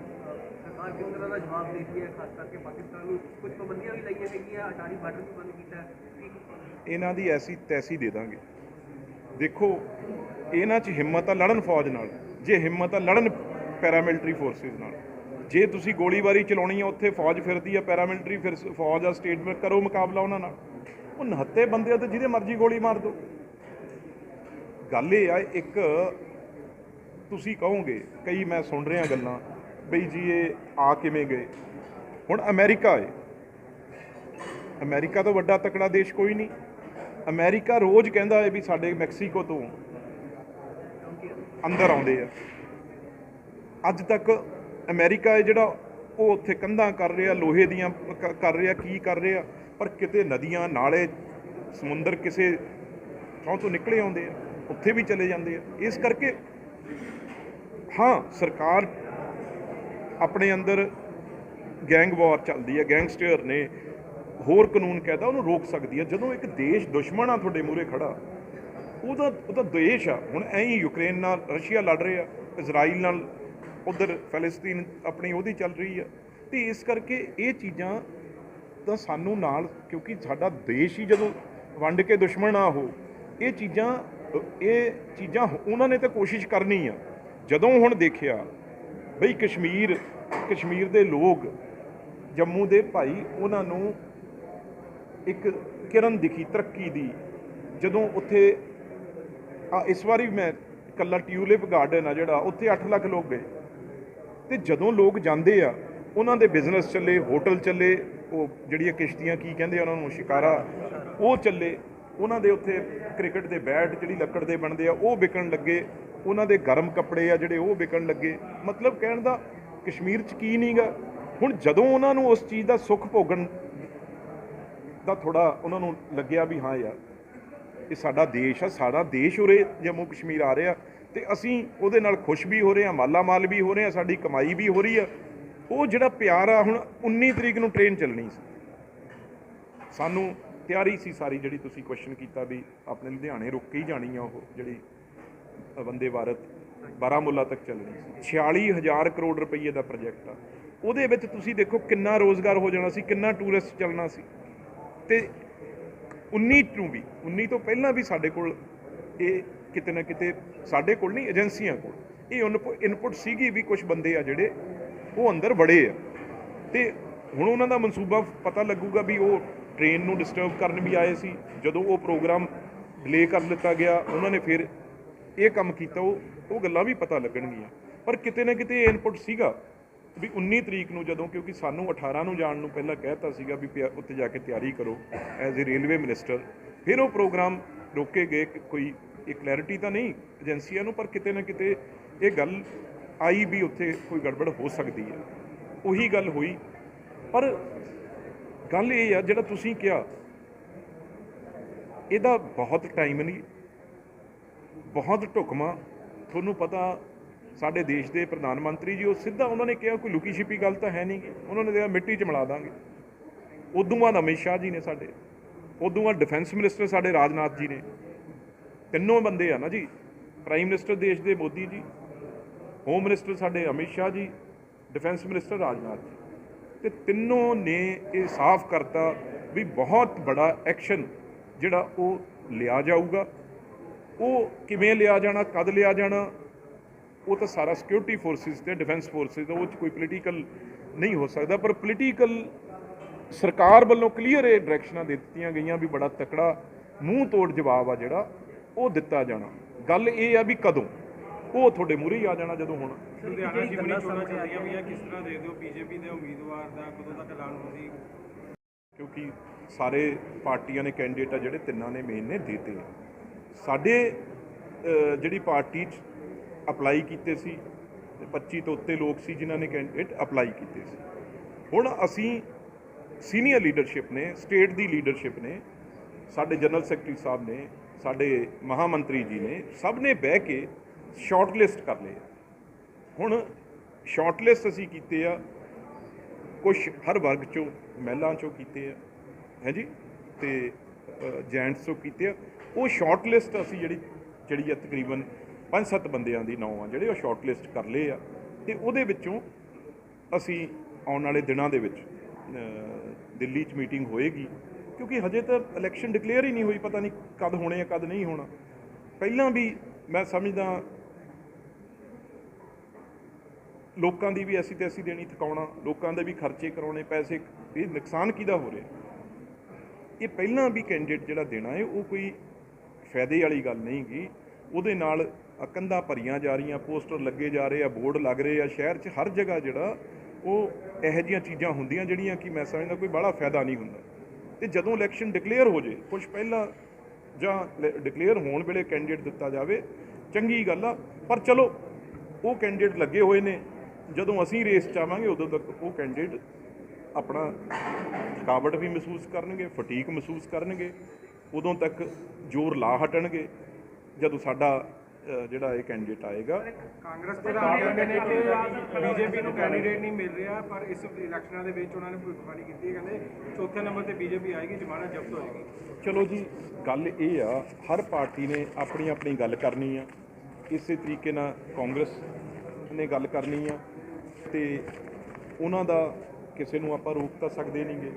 ਸਰਕਾਰ ਕਿਸ ਤਰ੍ਹਾਂ ਦਾ ਜਵਾਬ ਦੇ ਰਹੀ ਹੈ ਖਾਸ ਕਰਕੇ ਪਾਕਿਸਤਾਨ ਨੂੰ ਕੁਝ ਪਾਬੰਦੀਆਂ ਵੀ ਲਾਈਆਂ ਗਈਆਂ ਅਟਾਰੀ ਬਾਰਡਰ ਵੀ ਬੰਦ ਕੀਤਾ। ਹੈ ਕੀ ਇਹਨਾਂ ਦੀ ਐਸੀ ਤੈਸੀ ਦੇ ਦਾਂਗੇ। ਦੇਖੋ, ਇਹਨਾਂ 'ਚ ਹਿੰਮਤ ਆ ਲੜਨ ਫੌਜ ਨਾਲ। ਜੇ ਹਿੰਮਤ ਆ ਲੜਨ ਪੈਰਾਮਿਲਟਰੀ ਫੋਰਸਿਸ ਨਾਲ। ਜੇ ਤੁਸੀਂ ਗੋਲੀਬਾਰੀ ਚਲਾਉਣੀ ਆ, ਉੱਥੇ ਫੌਜ ਫਿਰਦੀ ਆ, ਪੈਰਾਮਿਲਟਰੀ ਫਿਰ ਫੌਜ ਆ ਸਟੇਟਮੈਂਟ ਕਰੋ ਮੁਕਾਬਲਾ ਉਹਨਾਂ ਨਾਲ। ਉਹ ਨਹੱਤੇ ਬੰਦੇ ਆ ਤੇ ਜਿਹਦੇ ਮਰਜ਼ੀ ਗੋਲੀ ਮਾਰ ਦਿਓ ਗੱਲ ਇਹ ਆ, ਇੱਕ ਤੁਸੀਂ ਕਹੋਗੇ, ਕਈ ਮੈਂ ਸੁਣ ਰਿਹਾ ਗੱਲਾਂ, ਬਈ ਜੀ ਇਹ ਆ ਕਿਵੇਂ ਗਏ? ਹੁਣ ਅਮਰੀਕਾ ਹੈ ਅਮਰੀਕਾ ਤੋਂ ਵੱਡਾ ਤਕੜਾ ਦੇਸ਼ ਕੋਈ ਨਹੀਂ। ਅਮਰੀਕਾ ਰੋਜ਼ ਕਹਿੰਦਾ ਹੈ ਵੀ ਸਾਡੇ ਮੈਕਸੀਕੋ ਤੋਂ ਅੰਦਰ ਆਉਂਦੇ ਆ। ਅੱਜ ਤੱਕ ਅਮਰੀਕਾ ਹੈ ਜਿਹੜਾ ਉਹ ਉੱਥੇ ਕੰਧਾਂ ਕਰ ਰਿਹਾ, ਲੋਹੇ ਦੀਆਂ ਕਰ ਰਿਹਾ, ਕੀ ਕਰ ਰਿਹਾ, ਪਰ ਕਿਤੇ ਨਦੀਆਂ, ਨਾਲੇ ਸਮੁੰਦਰ ਕਿਸੇ ਥਾਂ ਤੋਂ ਨਿਕਲੇ ਆਉਂਦੇ ਆ, ਉੱਥੇ ਵੀ ਚਲੇ ਜਾਂਦੇ ਆ। ਇਸ ਕਰਕੇ ਹਾਂ, ਸਰਕਾਰ ਆਪਣੇ ਅੰਦਰ ਗੈਂਗ ਵਾਰ ਚੱਲਦੀ ਹੈ ਗੈਂਗਸਟਰ ਨੇ ਹੋਰ ਕਾਨੂੰਨ ਕਹਿਦਾ ਉਹਨੂੰ ਰੋਕ ਸਕਦੀ ਹੈ ਜਦੋਂ ਇੱਕ ਦੇਸ਼ ਦੁਸ਼ਮਣ ਆ ਤੁਹਾਡੇ ਮੂਹਰੇ ਖੜਾ, ਉਹਦਾ ਉਹਦਾ ਦੇਸ਼ ਆ। ਹੁਣ ਐਂ ਹੀ ਯੂਕਰੇਨ ਨਾਲ, ਰਸ਼ੀਆ ਲੜ ਰਿਹਾ ਇਜ਼ਰਾਈਲ ਨਾਲ, ਉਧਰ ਫਲਸਤੀਨ ਆਪਣੀ ਉਹਦੀ ਚੱਲ ਰਹੀ ਆ। ਤੇ ਇਸ ਕਰਕੇ ਇਹ ਚੀਜ਼ਾਂ ਤਾਂ ਸਾਨੂੰ ਨਾਲ, ਕਿਉਂਕਿ ਸਾਡਾ ਦੇਸ਼ ਹੀ ਜਦੋਂ ਵੰਡ ਕੇ ਦੁਸ਼ਮਣ ਆ ਹੋ ਇਹ ਚੀਜ਼ਾਂ ਇਹ ਚੀਜ਼ਾਂ ਉਹਨਾਂ ਨੇ ਤਾਂ ਕੋਸ਼ਿਸ਼ ਕਰਨੀ ਆ। ਜਦੋਂ ਹੁਣ ਦੇਖਿਆ ਬਈ ਕਸ਼ਮੀਰ ਕਸ਼ਮੀਰ ਦੇ ਲੋਕ ਜੰਮੂ ਦੇ ਭਾਈ ਉਹਨਾਂ ਨੂੰ ਇੱਕ ਕਿਰਨ ਦਿਖੀ ਤਰੱਕੀ ਦੀ, ਜਦੋਂ ਉੱਥੇ ਇਸ ਵਾਰੀ ਮੈਂ ਕੱਲਾ ਟਿਊਲਿਪ ਗਾਰਡਨ ਆ ਜਿਹੜਾ, ਉੱਥੇ 8 ਲੱਖ ਲੋਕ ਗਏ। ਤੇ ਜਦੋਂ ਲੋਕ ਜਾਂਦੇ ਆ, ਉਹਨਾਂ ਦੇ ਬਿਜ਼ਨਸ ਚੱਲੇ ਹੋਟਲ ਚੱਲੇ, ਉਹ ਜਿਹੜੀਆਂ ਕਿਸ਼ਤੀਆਂ ਕੀ ਕਹਿੰਦੇ ਆ ਉਹਨਾਂ ਨੂੰ, ਸ਼ਿਕਾਰਾ, ਉਹ ਚੱਲੇ, ਉਹਨਾਂ ਦੇ ਉੱਥੇ ਕ੍ਰਿਕਟ ਦੇ ਬੈਟ, ਜਿਹੜੀ ਲੱਕੜ ਦੇ ਬਣਦੇ ਆ, ਉਹ ਵਿਕਣ ਲੱਗੇ, ਉਹਨਾਂ ਦੇ ਗਰਮ ਕੱਪੜੇ ਆ ਜਿਹੜੇ, ਉਹ ਵਿਕਣ ਲੱਗੇ। ਮਤਲਬ ਕਹਿਣ ਦਾ, ਕਸ਼ਮੀਰ 'ਚ ਕੀ ਨਹੀਂਗਾ ਹੁਣ ਜਦੋਂ ਉਹਨਾਂ ਨੂੰ ਉਸ ਚੀਜ਼ ਦਾ ਸੁੱਖ ਭੋਗਣ ਦਾ ਥੋੜਾ ਉਹਨਾਂ ਨੂੰ ਲੱਗਿਆ ਵੀ ਹਾਂ ਯਾਰ ਇਹ ਸਾਡਾ ਦੇਸ਼ ਆ ਸਾਡਾ ਦੇਸ਼ ਉਰੇ ਜੰਮੂ ਕਸ਼ਮੀਰ ਆ ਰਿਹਾ ਤੇ ਅਸੀਂ ਉਹਦੇ ਨਾਲ ਖੁਸ਼ ਵੀ ਹੋ ਰਹੇ ਹਾਂ ਮਾਲਾ ਮਾਲ ਵੀ ਹੋ ਰਹੇ ਹਾਂ ਸਾਡੀ ਕਮਾਈ ਵੀ ਹੋ ਰਹੀ ਆ। ਉਹ ਜਿਹੜਾ ਪਿਆਰ ਆ ਹੁਣ 19 ਤਰੀਕ ਨੂੰ ਟ੍ਰੇਨ ਚੱਲਣੀ ਸੀ। ਸਾਨੂੰ ਤਿਆਰੀ ਸੀ ਸਾਰੀ ਜਿਹੜੀ ਤੁਸੀਂ ਕੁਐਸਚਨ ਕੀਤਾ ਵੀ ਆਪਣੇ ਲੁਧਿਆਣੇ ਰੁਕ ਕੇ ਹੀ ਜਾਣੀ ਆ ਉਹ ਜਿਹੜੀ ਅ, ਵੰਦੇ ਭਾਰਤ ਬਾਰਾਮੂਲਾ ਤੱਕ ਚੱਲਣੀ ਸੀ। 46000 ਕਰੋੜ ਰੁਪਏ ਦਾ ਪ੍ਰੋਜੈਕਟ ਆ। ਉਹਦੇ ਵਿੱਚ ਤੁਸੀਂ ਦੇਖੋ ਕਿੰਨਾ ਰੋਜ਼ਗਾਰ ਹੋ ਜਾਣਾ ਸੀ ਕਿੰਨਾ ਟੂਰਿਸਟ ਚੱਲਣਾ ਸੀ। ਤੇ 19 ਨੂੰ ਵੀ 19 ਤੋਂ ਪਹਿਲਾਂ ਵੀ ਸਾਡੇ ਕੋਲ ਇਹ ਕਿਤੇ ਨਾ ਕਿਤੇ ਸਾਡੇ ਕੋਲ ਨਹੀਂ, ਏਜੰਸੀਆਂ ਕੋਲ। ਇਹ ਇਨਪੁਟ ਸੀਗੀ ਵੀ ਕੁਝ ਬੰਦੇ ਆ ਜਿਹੜੇ ਉਹ ਅੰਦਰ ਵੜੇ ਆ। ਤੇ ਹੁਣ ਉਹਨਾਂ ਦਾ ਮਨਸੂਬਾ ਪਤਾ ਲੱਗੂਗਾ ਵੀ ਉਹ ਟ੍ਰੇਨ ਨੂੰ ਡਿਸਟਰਬ ਕਰਨ ਵੀ ਆਏ ਸੀ। ਜਦੋਂ ਉਹ ਪ੍ਰੋਗਰਾਮ ਡਿਲੇ ਕਰ ਦਿੱਤਾ ਗਿਆ, ਉਹਨਾਂ ਨੇ ਫਿਰ ਇਹ ਕੰਮ ਕੀਤਾ, ਉਹ ਉਹ ਗੱਲਾਂ ਵੀ ਪਤਾ ਲੱਗਣਗੀਆਂ। ਪਰ ਕਿਤੇ ਨਾ ਕਿਤੇ ਇਹ ਇਨਪੁਟ ਸੀਗਾ। ਵੀ 19 ਤਰੀਕ ਨੂੰ ਜਦੋਂ, ਕਿਉਂਕਿ ਸਾਨੂੰ 18 ਨੂੰ ਜਾਣ ਨੂੰ ਪਹਿਲਾਂ ਕਹਿਤਾ ਸੀਗਾ ਵੀ ਪਿਆ- ਉੱਥੇ ਜਾ ਕੇ ਤਿਆਰੀ ਕਰੋ ਐਜ਼ ਅ ਰੇਲਵੇ ਮਿਨਿਸਟਰ। ਫਿਰ ਉਹ ਪ੍ਰੋਗਰਾਮ ਰੋਕੇ ਗਏ ਕੋਈ ਇਹ ਕਲੈਰਿਟੀ ਤਾਂ ਨਹੀਂ ਏਜੰਸੀਆਂ ਨੂੰ, ਪਰ ਕਿਤੇ ਨਾ ਕਿਤੇ ਇਹ ਗੱਲ ਆਈ ਵੀ ਉੱਥੇ ਕੋਈ ਗੜਬੜ ਹੋ ਸਕਦੀ ਹੈ। ਉਹੀ ਗੱਲ ਹੋਈ। ਪਰ ਗੱਲ ਇਹ ਆ, ਜਿਹੜਾ ਤੁਸੀਂ ਕਿਹਾ, ਇਹਦਾ ਬਹੁਤ ਟਾਈਮ ਨਹੀਂ, ਬਹੁਤ ਢੁਕਮਾ ਤੁਹਾਨੂੰ ਪਤਾ ਸਾਡੇ ਦੇਸ਼ ਦੇ ਪ੍ਰਧਾਨ ਮੰਤਰੀ ਜੀ, ਉਹ ਸਿੱਧਾ ਉਹਨਾਂ ਨੇ ਕਿਹਾ ਕੋਈ ਲੁਕੀ ਛਿਪੀ ਗੱਲ ਤਾਂ ਹੈ ਨਹੀਂ ਗੀ। ਉਹਨਾਂ ਨੇ ਕਿਹਾ ਮਿੱਟੀ 'ਚ ਮਿਲਾ ਦਾਂਗੇ। ਉਦੋਂ ਬਾਅਦ ਅਮਿਤ ਸ਼ਾਹ ਜੀ ਨੇ ਸਾਡੇ, ਉਦੋਂ ਬਾਅਦ ਡਿਫੈਂਸ ਮਿਨਿਸਟਰ ਸਾਡੇ ਰਾਜਨਾਥ ਜੀ ਨੇ। ਤਿੰਨੋਂ ਬੰਦੇ ਆ ਨਾ ਜੀ ਪ੍ਰਾਈਮ ਮਿਨਿਸਟਰ ਦੇਸ਼ ਦੇ ਮੋਦੀ ਜੀ ਹੋਮ ਮਿਨਿਸਟਰ ਸਾਡੇ ਅਮਿਤ ਸ਼ਾਹ ਜੀ ਡਿਫੈਂਸ ਮਿਨਿਸਟਰ ਰਾਜਨਾਥ ਜੀ। ਤੇ ਤਿੰਨੋਂ ਨੇ ਇਹ ਸਾਫ਼ ਕਰਤਾ ਵੀ ਬਹੁਤ ਬੜਾ ਐਕਸ਼ਨ ਜਿਹੜਾ ਉਹ ਲਿਆ ਜਾਊਗਾ। ਉਹ ਕਿਵੇਂ ਲਿਆ ਜਾਣਾ, ਕਦ ਲਿਆ ਜਾਣਾ ਉਹ ਤਾਂ ਸਾਰਾ ਸਿਕਿਉਰਿਟੀ ਫੋਰਸਿਸ ਤੇ ਡਿਫੈਂਸ ਫੋਰਸਿਸ ਦਾ ਉਹ 'ਚ ਕੋਈ ਪੋਲੀਟੀਕਲ ਨਹੀਂ ਹੋ ਸਕਦਾ ਪਰ ਪੋਲੀਟੀਕਲ ਸਰਕਾਰ ਵੱਲੋਂ ਕਲੀਅਰ ਇਹ ਡਾਇਰੈਕਸ਼ਨਾਂ ਦੇ ਦਿੱਤੀਆਂ ਗਈਆਂ ਵੀ ਬੜਾ ਤਕੜਾ ਮੂੰਹ ਤੋੜ ਜਵਾਬ ਆ ਜਿਹੜਾ ਉਹ ਦਿੱਤਾ ਜਾਣਾ। ਗੱਲ ਇਹ ਆ ਵੀ ਕਦੋਂ? ਉਹ ਤੁਹਾਡੇ ਮੂਹਰੇ ਹੀ ਆ ਜਾਣਾ ਜਦੋਂ ਹੁਣ। ਲੁਧਿਆਣਾ ਜਿਮਨੀ ਚੋਣਾਂ ਚੱਲਦੀਆਂ ਪਈਆਂ ਕਿਸ ਤਰ੍ਹਾਂ ਦੇਖਦੇ ਹੋ ਬੀਜੇਪੀ ਦੇ ਉਮੀਦਵਾਰ ਦਾ ਕਦੋਂ ਤੱਕ ਐਲਾਨ ਹੋਣੀ ਕਿਉਂਕਿ ਸਾਰੇ ਪਾਰਟੀਆਂ ਨੇ ਕੈਂਡੀਡੇਟ ਆ ਜਿਹੜੇ ਤਿੰਨਾਂ ਨੇ ਮੇਨ ਨੇ ਦਿੱਤੇ ਸਾਡੇ ਜਿਹੜੀ ਪਾਰਟੀ 'ਚ ਅਪਲਾਈ ਕੀਤੇ ਸੀ ਤੇ 25 ਤੋਂ ਉੱਤੇ ਲੋਕ ਸੀ ਜਿਨ੍ਹਾਂ ਨੇ ਕੈਂਡੀਡੇਟ ਅਪਲਾਈ ਕੀਤੇ ਸੀ। ਹੁਣ ਅਸੀਂ ਸੀਨੀਅਰ ਲੀਡਰਸ਼ਿਪ ਨੇ, ਸਟੇਟ ਦੀ ਲੀਡਰਸ਼ਿਪ ਨੇ, ਸਾਡੇ ਜਨਰਲ ਸੈਕਟਰੀ ਸਾਹਿਬ ਨੇ, ਸਾਡੇ ਮਹਾਮੰਤਰੀ ਜੀ ਨੇ, ਸਭ ਨੇ ਬਹਿ ਕੇ ਸ਼ਾਰਟ ਕਰ ਲਏ। ਹੁਣ ਸ਼ਾਰਟ ਅਸੀਂ ਕੀਤੇ ਆ ਕੁਝ ਹਰ ਵਰਗ ਚੋਂ, ਮਹਿਲਾ ਚੋਂ ਕੀਤੇ ਆ ਹੈਂਜੀ ਜੀ? ਤੇ ਜੈਂਟਸ ਚੋਂ ਕੀਤੇ ਆ। ਉਹ ਸ਼ਾਰਟ ਅਸੀਂ ਜਿਹੜੀ ਜਿਹੜੀ ਆ ਤਕਰੀਬਨ ਪੰਜ ਸੱਤ ਬੰਦਿਆਂ ਦੀ ਨਾਂ ਆ, ਜਿਹੜੇ ਉਹ ਸ਼ਾਰਟਲਿਸਟ ਕਰ ਲਏ ਆ। ਤੇ ਉਹਦੇ ਵਿੱਚੋਂ ਅਸੀਂ ਆਉਣ ਵਾਲੇ ਦਿਨਾਂ ਦੇ ਵਿੱਚ ਦਿੱਲੀ 'ਚ ਮੀਟਿੰਗ ਹੋਏਗੀ। ਕਿਉਂਕਿ ਹਜੇ ਤਾਂ ਇਲੈਕਸ਼ਨ ਡਿਕਲੇਅਰ ਹੀ ਨਹੀਂ ਹੋਈ, ਪਤਾ ਨਹੀਂ ਕਦ ਹੋਣੇ ਆ, ਕਦ ਨਹੀਂ ਹੋਣਾ। ਪਹਿਲਾਂ ਵੀ ਮੈਂ ਸਮਝਦਾ ਲੋਕਾਂ ਦੀ ਵੀ ਐਸੀ ਤੈਸੀ ਦੇਣੀ ਥਕਾਉਣਾ, ਲੋਕਾਂ ਦੇ ਵੀ ਖਰਚੇ ਕਰਾਉਣੇ, ਪੈਸੇ ਇਹ ਨੁਕਸਾਨ ਕਿਹਦਾ ਹੋ ਰਿਹਾ? ਇਹ ਪਹਿਲਾਂ ਵੀ ਕੈਂਡੀਡੇਟ ਜਿਹੜਾ ਦੇਣਾ ਹੈ, ਉਹ ਕੋਈ ਫਾਇਦੇ ਵਾਲੀ ਗੱਲ ਨਹੀਂ ਗੀ। ਉਹਦੇ ਨਾਲ ਕੰਧਾਂ ਭਰੀਆਂ ਜਾ ਰਹੀਆਂ, ਪੋਸਟਰ ਲੱਗੇ ਜਾ ਰਹੇ ਆ, ਬੋਰਡ ਲੱਗ ਰਹੇ ਆ, ਸ਼ਹਿਰ 'ਚ ਹਰ ਜਗ੍ਹਾ ਜਿਹੜਾ ਉਹ ਇਹੋ ਜਿਹੀਆਂ ਚੀਜ਼ਾਂ ਹੁੰਦੀਆਂ ਜਿਹੜੀਆਂ ਕਿ ਮੈਂ ਸਮਝਦਾ ਕੋਈ ਬੜਾ ਫਾਇਦਾ ਨਹੀਂ ਹੁੰਦਾ। ਤੇ ਜਦੋਂ ਇਲੈਕਸ਼ਨ ਡਿਕਲੇਅਰ ਹੋ ਜੇ ਕੁਝ ਪਹਿਲਾਂ ਜਾਂ ਡਿਕਲੇਅਰ ਹੋਣ ਵੇਲੇ ਕੈਂਡੀਡੇਟ ਦਿੱਤਾ ਜਾਵੇ, ਚੰਗੀ ਗੱਲ ਆ, ਪਰ ਚਲੋ, ਉਹ ਕੈਂਡੀਡੇਟ ਲੱਗੇ ਹੋਏ ਨੇ, ਜਦੋਂ ਅਸੀਂ ਰੇਸ ਚ ਆਵਾਂਗੇ, ਉਦੋਂ ਤੱਕ ਉਹ ਕੈਂਡੀਡੇਟ ਆਪਣਾ ਥਕਾਵਟ ਵੀ ਮਹਿਸੂਸ ਕਰਨਗੇ ਫਟੀਕ ਮਹਿਸੂਸ ਕਰਨਗੇ, ਉਦੋਂ ਤੱਕ ਜ਼ੋਰ ਲਾ ਹਟਣਗੇ। ਜਦੋਂ ਸਾਡਾ ਜਿਹੜਾ ਇਹ ਕੈਂਡੀਡੇਟ ਆਏਗਾ। ਕਾਂਗਰਸ ਪ੍ਰਧਾਨ ਕਹਿੰਦੇ ਨੇ ਕਿ ਬੀਜੇਪੀ ਨੂੰ ਕੈਂਡੀਡੇਟ ਨਹੀਂ ਮਿਲ ਰਿਹਾ ਪਰ ਇਸ ਇਲੈਕਸ਼ਨਾਂ ਦੇ ਵਿੱਚ ਉਹਨਾਂ ਨੇ ਭਵਿੱਖਬਾਣੀ ਕੀਤੀ ਹੈ। ਕਹਿੰਦੇ ਚੌਥੇ ਨੰਬਰ ਤੇ ਬੀਜੇਪੀ ਆਏਗੀ ਜ਼ਮਾਨਤ ਜ਼ਬਤ ਹੋਏਗੀ ਚਲੋ ਜੀ ਗੱਲ ਇਹ ਆ ਹਰ ਪਾਰਟੀ ਨੇ ਆਪਣੀ ਆਪਣੀ ਗੱਲ ਕਰਨੀ ਆ। ਇਸੇ ਤਰੀਕੇ ਨਾਲ ਕਾਂਗਰਸ ਨੇ ਗੱਲ ਕਰਨੀ ਆ ਤੇ ਉਹਨਾਂ ਦਾ ਕਿਸੇ ਨੂੰ ਆਪਾਂ ਰੋਕ ਤਾਂ ਸਕਦੇ ਨਹੀਂਗੇ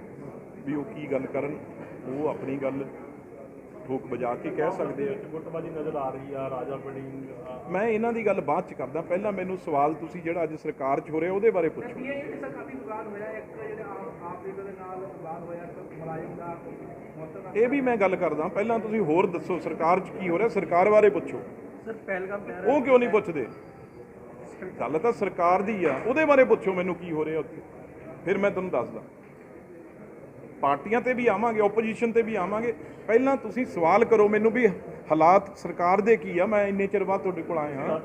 ਵੀ ਉਹ ਕੀ ਗੱਲ ਕਰਨ ਉਹ ਆਪਣੀ ਗੱਲ ਠੋਕ ਵਜਾ ਕੇ ਕਹਿ ਸਕਦੇ ਆ। ਗੁੱਟਬਾਜੀ ਨਜ਼ਰ ਆ ਰਹੀ ਆ ਰਾਜਾ ਬਡਿੰਗ ਮੈਂ ਇਹਨਾਂ ਦੀ ਗੱਲ ਬਾਅਦ ਚ ਕਰਦਾ। ਪਹਿਲਾਂ ਮੈਨੂੰ ਸਵਾਲ ਤੁਸੀਂ ਜਿਹੜਾ ਅੱਜ ਸਰਕਾਰ 'ਚ ਹੋ ਰਿਹਾ ਉਹਦੇ ਬਾਰੇ ਪੁੱਛੋ। ਇਹ ਸਰ ਕਾਫੀ ਵਿਵਾਦ ਹੋਇਆ। ਇੱਕ ਜਿਹੜੇ ਆਪ ਆਪ ਲੀਡਰ ਦੇ ਨਾਲ ਵਿਵਾਦ ਹੋਇਆ ਇੱਕ ਮੁਲਾਜ਼ਮ ਦਾ ਮੌਤ ਦਾ ਇਹ ਵੀ ਮੈਂ ਗੱਲ ਕਰਦਾ। ਪਹਿਲਾਂ ਤੁਸੀਂ ਹੋਰ ਦੱਸੋ ਸਰਕਾਰ 'ਚ ਕੀ ਹੋ ਰਿਹਾ ਸਰਕਾਰ ਬਾਰੇ ਪੁੱਛੋ। ਸਰ ਪਹਿਲਗਾਮ ਉਹ ਕਿਉਂ ਨਹੀਂ ਪੁੱਛਦੇ? ਗੱਲ ਤਾਂ ਸਰਕਾਰ ਦੀ ਆ। ਉਹਦੇ ਬਾਰੇ ਪੁੱਛੋ ਮੈਨੂੰ ਕੀ ਹੋ ਰਿਹਾ ਉੱਥੇ। ਫਿਰ ਮੈਂ ਤੁਹਾਨੂੰ ਦੱਸਦਾ। ਪਾਰਟੀਆਂ ਤੇ ਵੀ ਆਵਾਂਗੇ ਆਪੋਜੀਸ਼ਨ ਤੇ ਵੀ ਆਵਾਂਗੇ। ਪਹਿਲਾਂ ਤੁਸੀਂ ਸਵਾਲ ਕਰੋ ਮੈਨੂੰ ਵੀ, ਹਾਲਾਤ ਸਰਕਾਰ ਦੇ ਕੀ ਆ? ਮੈਂ ਇੰਨੇ ਚਿਰ ਬਾਅਦ ਤੁਹਾਡੇ ਕੋਲ ਆਇਆ ਹਾਂ।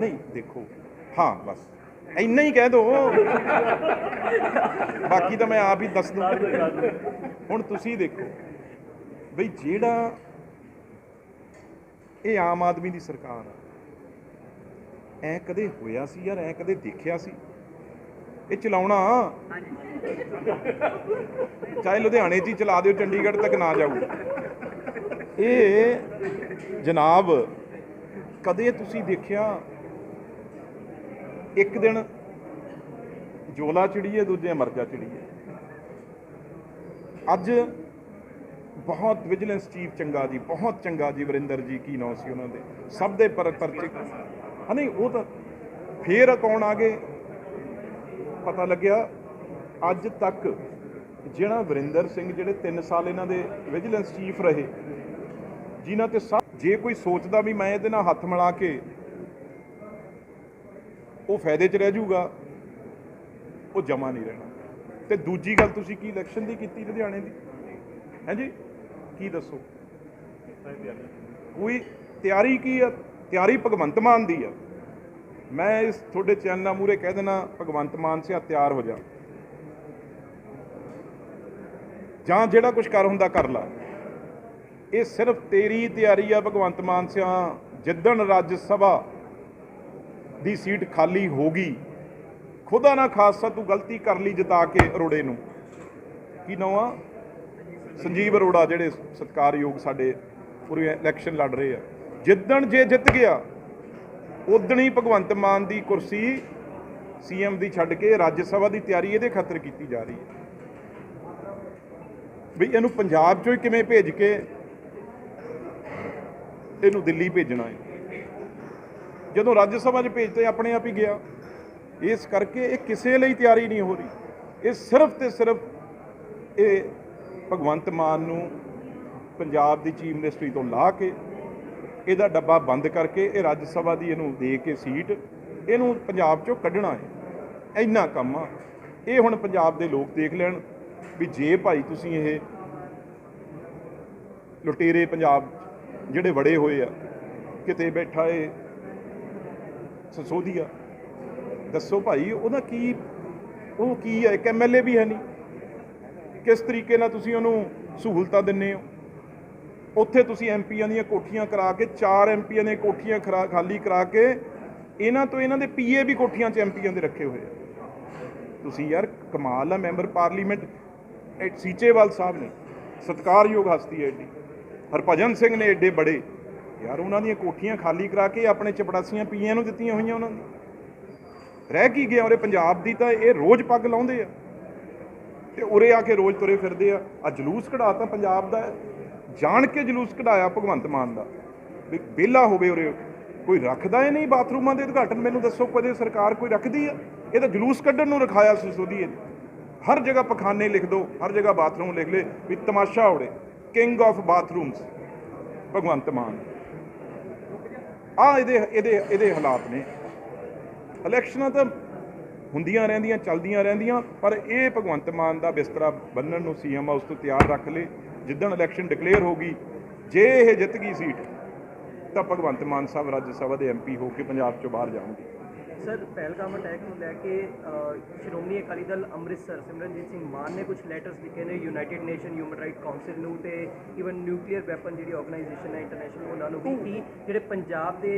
ਨਹੀਂ, ਦੇਖੋ। ਹਾਂ, ਬਸ। ਇੰਨਾ ਹੀ ਕਹਿ ਦੋ। ਬਾਕੀ ਤਾਂ ਮੈਂ ਆਪ ਹੀ ਦੱਸ ਦੂੰ ਹੁਣ ਤੁਸੀਂ ਦੇਖੋ, ਬਈ ਜਿਹੜਾ ਇਹ ਆਮ ਆਦਮੀ ਦੀ ਸਰਕਾਰ ਆ, ਐ ਕਦੇ ਹੋਇਆ ਸੀ ਯਾਰ? ਐ ਕਦੇ ਦੇਖਿਆ ਸੀ? ਇਹ ਚਲਾਉਣਾ। ਚਾਹੇ ਲੁਧਿਆਣੇ 'ਚ ਹੀ ਚਲਾ ਦਿਓ, ਚੰਡੀਗੜ੍ਹ ਤੱਕ ਨਾ ਜਾਊ। ਇਹ ਜਨਾਬ, ਕਦੇ ਤੁਸੀਂ ਦੇਖਿਆ ਇੱਕ ਦਿਨ ਜੋਲਾ ਚਿੜੀਏ, ਦੂਜੇ ਮਰਜਾ ਚਿੜੀਏ? ਅੱਜ ਬਹੁਤ ਵਿਜੀਲੈਂਸ ਚੀਫ ਚੰਗਾ ਜੀ, ਬਹੁਤ ਚੰਗਾ ਜੀ ਵਰਿੰਦਰ ਜੀ, ਕੀ ਨਾਂ ਸੀ ਉਹਨਾਂ ਦੇ? ਸਭ ਦੇ ਪਰ ਪਰਚੇ ਹਾਂ ਨਹੀਂ, ਉਹ ਤਾਂ ਫੇਰ ਕੌਣ ਆ ਗਏ? ਪਤਾ ਲੱਗਿਆ ਅੱਜ ਤੱਕ ਜਿਹੜਾ ਵਰਿੰਦਰ ਸਿੰਘ ਜਿਹੜੇ 3 ਸਾਲ ਇਹਨਾਂ ਦੇ ਵਿਜੀਲੈਂਸ ਚੀਫ ਰਹੇ ਜਿਨ੍ਹਾਂ ਤੇ ਸਭ ਜੇ ਕੋਈ ਸੋਚਦਾ ਵੀ ਮੈਂ ਇਹਦੇ ਨਾਲ ਹੱਥ ਮਿਲਾ ਕੇ ਉਹ ਫਾਇਦੇ 'ਚ ਰਹਿ ਜਾਊਗਾ ਉਹ ਜਮਾ ਨਹੀਂ ਰਹਿਣਾ। ਤੇ ਦੂਜੀ ਗੱਲ ਤੁਸੀਂ ਕੀ ਇਲੈਕਸ਼ਨ ਦੀ ਕੀਤੀ ਲੁਧਿਆਣੇ ਦੀ? ਹਾਂਜੀ ਕੀ ਦੱਸੋ? ਕੋਈ ਤਿਆਰੀ ਕੀ ਆ? ਤਿਆਰੀ ਭਗਵੰਤ ਮਾਨ ਦੀ ਆ। ਮੈਂ ਇਸ ਤੁਹਾਡੇ ਚੈਨਲਾਂ ਮੂਰੇ ਕਹਿ ਦੇਣਾ ਭਗਵੰਤ ਮਾਨ ਸਿਆ ਤਿਆਰ ਹੋ ਜਾ। ਜਾਂ ਜਿਹੜਾ ਕੁਝ ਕਰ ਹੁੰਦਾ ਕਰ ਲਾ। ਇਹ ਸਿਰਫ ਤੇਰੀ ਤਿਆਰੀ ਆ, ਭਗਵੰਤ ਮਾਨ ਸਿਆ। ਜਿੱਦਣ ਰਾਜ ਸਭਾ ਦੀ ਸੀਟ ਖਾਲੀ ਹੋ ਗਈ, ਖੁਦਾ ਨਾ ਖਾਸਾ ਤੂੰ ਗਲਤੀ ਕਰ ਲਈ ਜਿਤਾ ਕੇ ਅਰੋੜੇ ਨੂੰ। ਕੀ ਨਾਂ ਆ? ਸੰਜੀਵ ਅਰੋੜਾ, ਜਿਹੜੇ ਸਤਿਕਾਰਯੋਗ ਸਾਡੇ ਪੂਰੀ ਇਲੈਕਸ਼ਨ ਲੜ ਰਹੇ ਆ। ਜਿੱਦਣ ਜੇ ਜਿੱਤ ਗਿਆ ਉਦਣ ਭਗਵੰਤ ਮਾਨ ਦੀ ਕੁਰਸੀ ਸੀਐਮ ਦੀ ਛੱਡ ਕੇ ਰਾਜ ਸਭਾ ਦੀ ਤਿਆਰੀ ਇਹਦੇ ਖਾਤਰ ਕੀਤੀ ਜਾ ਰਹੀ ਹੈ। ਵੀ ਇਹਨੂੰ ਪੰਜਾਬ ਚੋਂ ਹੀ ਕਿਵੇਂ ਭੇਜ ਕੇ ਇਹਨੂੰ ਦਿੱਲੀ ਭੇਜਣਾ ਹੈ? ਜਦੋਂ ਰਾਜ ਸਭਾ 'ਚ ਭੇਜਤੇ ਆਪਣੇ ਆਪ ਹੀ ਗਿਆ, ਇਸ ਕਰਕੇ ਇਹ ਕਿਸੇ ਲਈ ਤਿਆਰੀ ਨਹੀਂ ਹੋ ਰਹੀ। ਇਹ ਸਿਰਫ ਤੇ ਸਿਰਫ ਇਹ ਭਗਵੰਤ ਮਾਨ ਨੂੰ ਪੰਜਾਬ ਦੀ ਚੀਫ ਮਿਨਿਸਟਰੀ ਤੋਂ ਲਾ ਕੇ ਇਹਦਾ ਡੱਬਾ ਬੰਦ ਕਰਕੇ ਇਹ ਰਾਜ ਸਭਾ ਦੀ ਇਹਨੂੰ ਦੇ ਕੇ ਸੀਟ, ਇਹਨੂੰ ਪੰਜਾਬ ਚੋਂ ਕੱਢਣਾ ਹੈ। ਇੰਨਾ ਕੰਮ ਆ। ਇਹ ਹੁਣ ਪੰਜਾਬ ਦੇ ਲੋਕ ਦੇਖ ਲੈਣ ਵੀ ਜੇ ਭਾਈ ਤੁਸੀਂ ਇਹ ਲੁਟੇਰੇ ਪੰਜਾਬ ਜਿਹੜੇ ਵੜੇ ਹੋਏ ਆ, ਕਿਤੇ ਬੈਠਾ ਏ ਸਸੋਦੀਆ, ਦੱਸੋ ਭਾਈ, ਉਹਦਾ ਕੀ, ਉਹ ਕੀ ਹੈ ਇੱਕ ਐਮਐਲਏ ਵੀ ਹੈ ਨਹੀਂ। ਕਿਸ ਤਰੀਕੇ ਨਾਲ ਤੁਸੀਂ ਉਹਨੂੰ ਸਹੂਲਤਾਂ ਦਿੰਨੇ ਹੋ? ਉੱਥੇ ਤੁਸੀਂ ਐਮਪੀਆਂ ਦੀਆਂ ਕੋਠੀਆਂ ਕਰਾ ਕੇ, ਚਾਰ ਐਮਪੀਆਂ ਦੀਆਂ ਕੋਠੀਆਂ ਖਰਾ- ਖਾਲੀ ਕਰਾ ਕੇ, ਇਹਨਾਂ ਤੋਂ ਇਹਨਾਂ ਦੇ ਪੀਏ ਵੀ ਕੋਠੀਆਂ 'ਚ ਐਮਪੀਆਂ ਦੇ ਰੱਖੇ ਹੋਏ ਆ। ਤੁਸੀਂ ਯਾਰ ਕਮਾਲ ਆ, ਮੈਂਬਰ ਪਾਰਲੀਮੈਂਟ ਸੀਚੇਵਾਲ ਸਾਹਿਬ ਨੇ, ਸਤਿਕਾਰਯੋਗ ਹਸਤੀ ਹੈ ਏਡੀ। ਹਰਭਜਨ ਸਿੰਘ ਨੇ ਏਡੇ ਬੜੇ। ਯਾਰ ਉਹਨਾਂ ਦੀਆਂ ਕੋਠੀਆਂ ਖਾਲੀ ਕਰਾ ਕੇ ਆਪਣੇ ਚਪੜਾਸੀਆਂ ਪੀਆਂ ਨੂੰ ਦਿੱਤੀਆਂ ਹੋਈਆਂ ਉਹਨਾਂ ਦੀ ਰਹਿ ਕੀ ਗਿਆ ਉਰੇ ਪੰਜਾਬ ਦੀ ਤਾਂ ਇਹ ਰੋਜ਼ ਪੱਗ ਲਾਉਂਦੇ ਆ। ਤੇ ਉਰੇ ਆ ਕੇ ਰੋਜ਼ ਤੁਰੇ ਫਿਰਦੇ ਆ। ਆ ਜਲੂਸ ਕਢਾਤਾ ਪੰਜਾਬ ਦਾ। ਜਾਣ ਕੇ ਜਲੂਸ ਕਢਾਇਆ ਭਗਵੰਤ ਮਾਨ ਦਾ। ਵੀ ਵਿਹਲਾ ਹੋਵੇ ਉਰੇ, ਕੋਈ ਰੱਖਦਾ ਹੀ ਨਹੀਂ ਬਾਥਰੂਮਾਂ ਦੇ ਉਦਘਾਟਨ, ਮੈਨੂੰ ਦੱਸੋ ਕਦੇ ਸਰਕਾਰ ਕੋਈ ਰੱਖਦੀ ਆ? ਇਹ ਤਾਂ ਜਲੂਸ ਕੱਢਣ ਨੂੰ ਰਖਾਇਆ ਸਿਸੋਦੀਏ ਨੇ ਹਰ ਜਗ੍ਹਾ ਪਖਾਨੇ ਲਿਖ ਦਿਓ ਹਰ ਜਗ੍ਹਾ ਬਾਥਰੂਮ ਲਿਖ ਲੈ, ਵੀ ਤਮਾਸ਼ਾ ਉੜੇ। King of bathrooms Bhagwant Mann. ਆ ਇਹਦੇ ਇਹਦੇ ਇਹਦੇ ਹਾਲਾਤ ਨੇ। ਇਲੈਕਸ਼ਨਾਂ ਤਾਂ ਹੁੰਦੀਆਂ ਰਹਿੰਦੀਆਂ, ਚੱਲਦੀਆਂ ਰਹਿੰਦੀਆਂ, ਪਰ ਇਹ ਭਗਵੰਤ ਮਾਨ ਦਾ ਬਿਸਤਰਾ ਬੰਨਣ ਨੂੰ ਸੀਐਮ ਹਾਊਸ ਤੋਂ ਤਿਆਰ ਰੱਖ ਲੇ। ਜਿੱਦਣ ਇਲੈਕਸ਼ਨ ਡਿਕਲੇਅਰ ਹੋ ਗਈ, ਜੇ ਇਹ ਜਿੱਤ ਗਈ ਸੀਟ, ਤਾਂ ਭਗਵੰਤ ਮਾਨ ਸਾਹਿਬ ਰਾਜ ਸਭਾ ਦੇ ਐਮਪੀ ਹੋ ਕੇ ਪੰਜਾਬ ਚੋਂ ਬਾਹਰ ਜਾਣਗੇ। ਸਰ ਪਹਿਲਗਾਮ ਅਟੈਕ ਨੂੰ ਲੈ ਕੇ ਸ਼੍ਰੋਮਣੀ ਅਕਾਲੀ ਦਲ ਅੰਮ੍ਰਿਤਸਰ ਸਿਮਰਨਜੀਤ ਸਿੰਘ ਮਾਨ ਨੇ ਕੁਝ ਲੈਟਰਸ ਲਿਖੇ ਨੇ United Nation human right council ਨੂੰ ਤੇ ਇਵਨ ਨਿਊਕਲੀਅਰ ਵੈਪਨ ਜਿਹੜੀ ਆਰਗੇਨਾਈਜੇਸ਼ਨ ਹੈ ਇੰਟਰਨੈਸ਼ਨਲ ਉਹਨਾਂ ਨੂੰ ਵੀ ਕਿ ਜਿਹੜੇ ਪੰਜਾਬ ਦੇ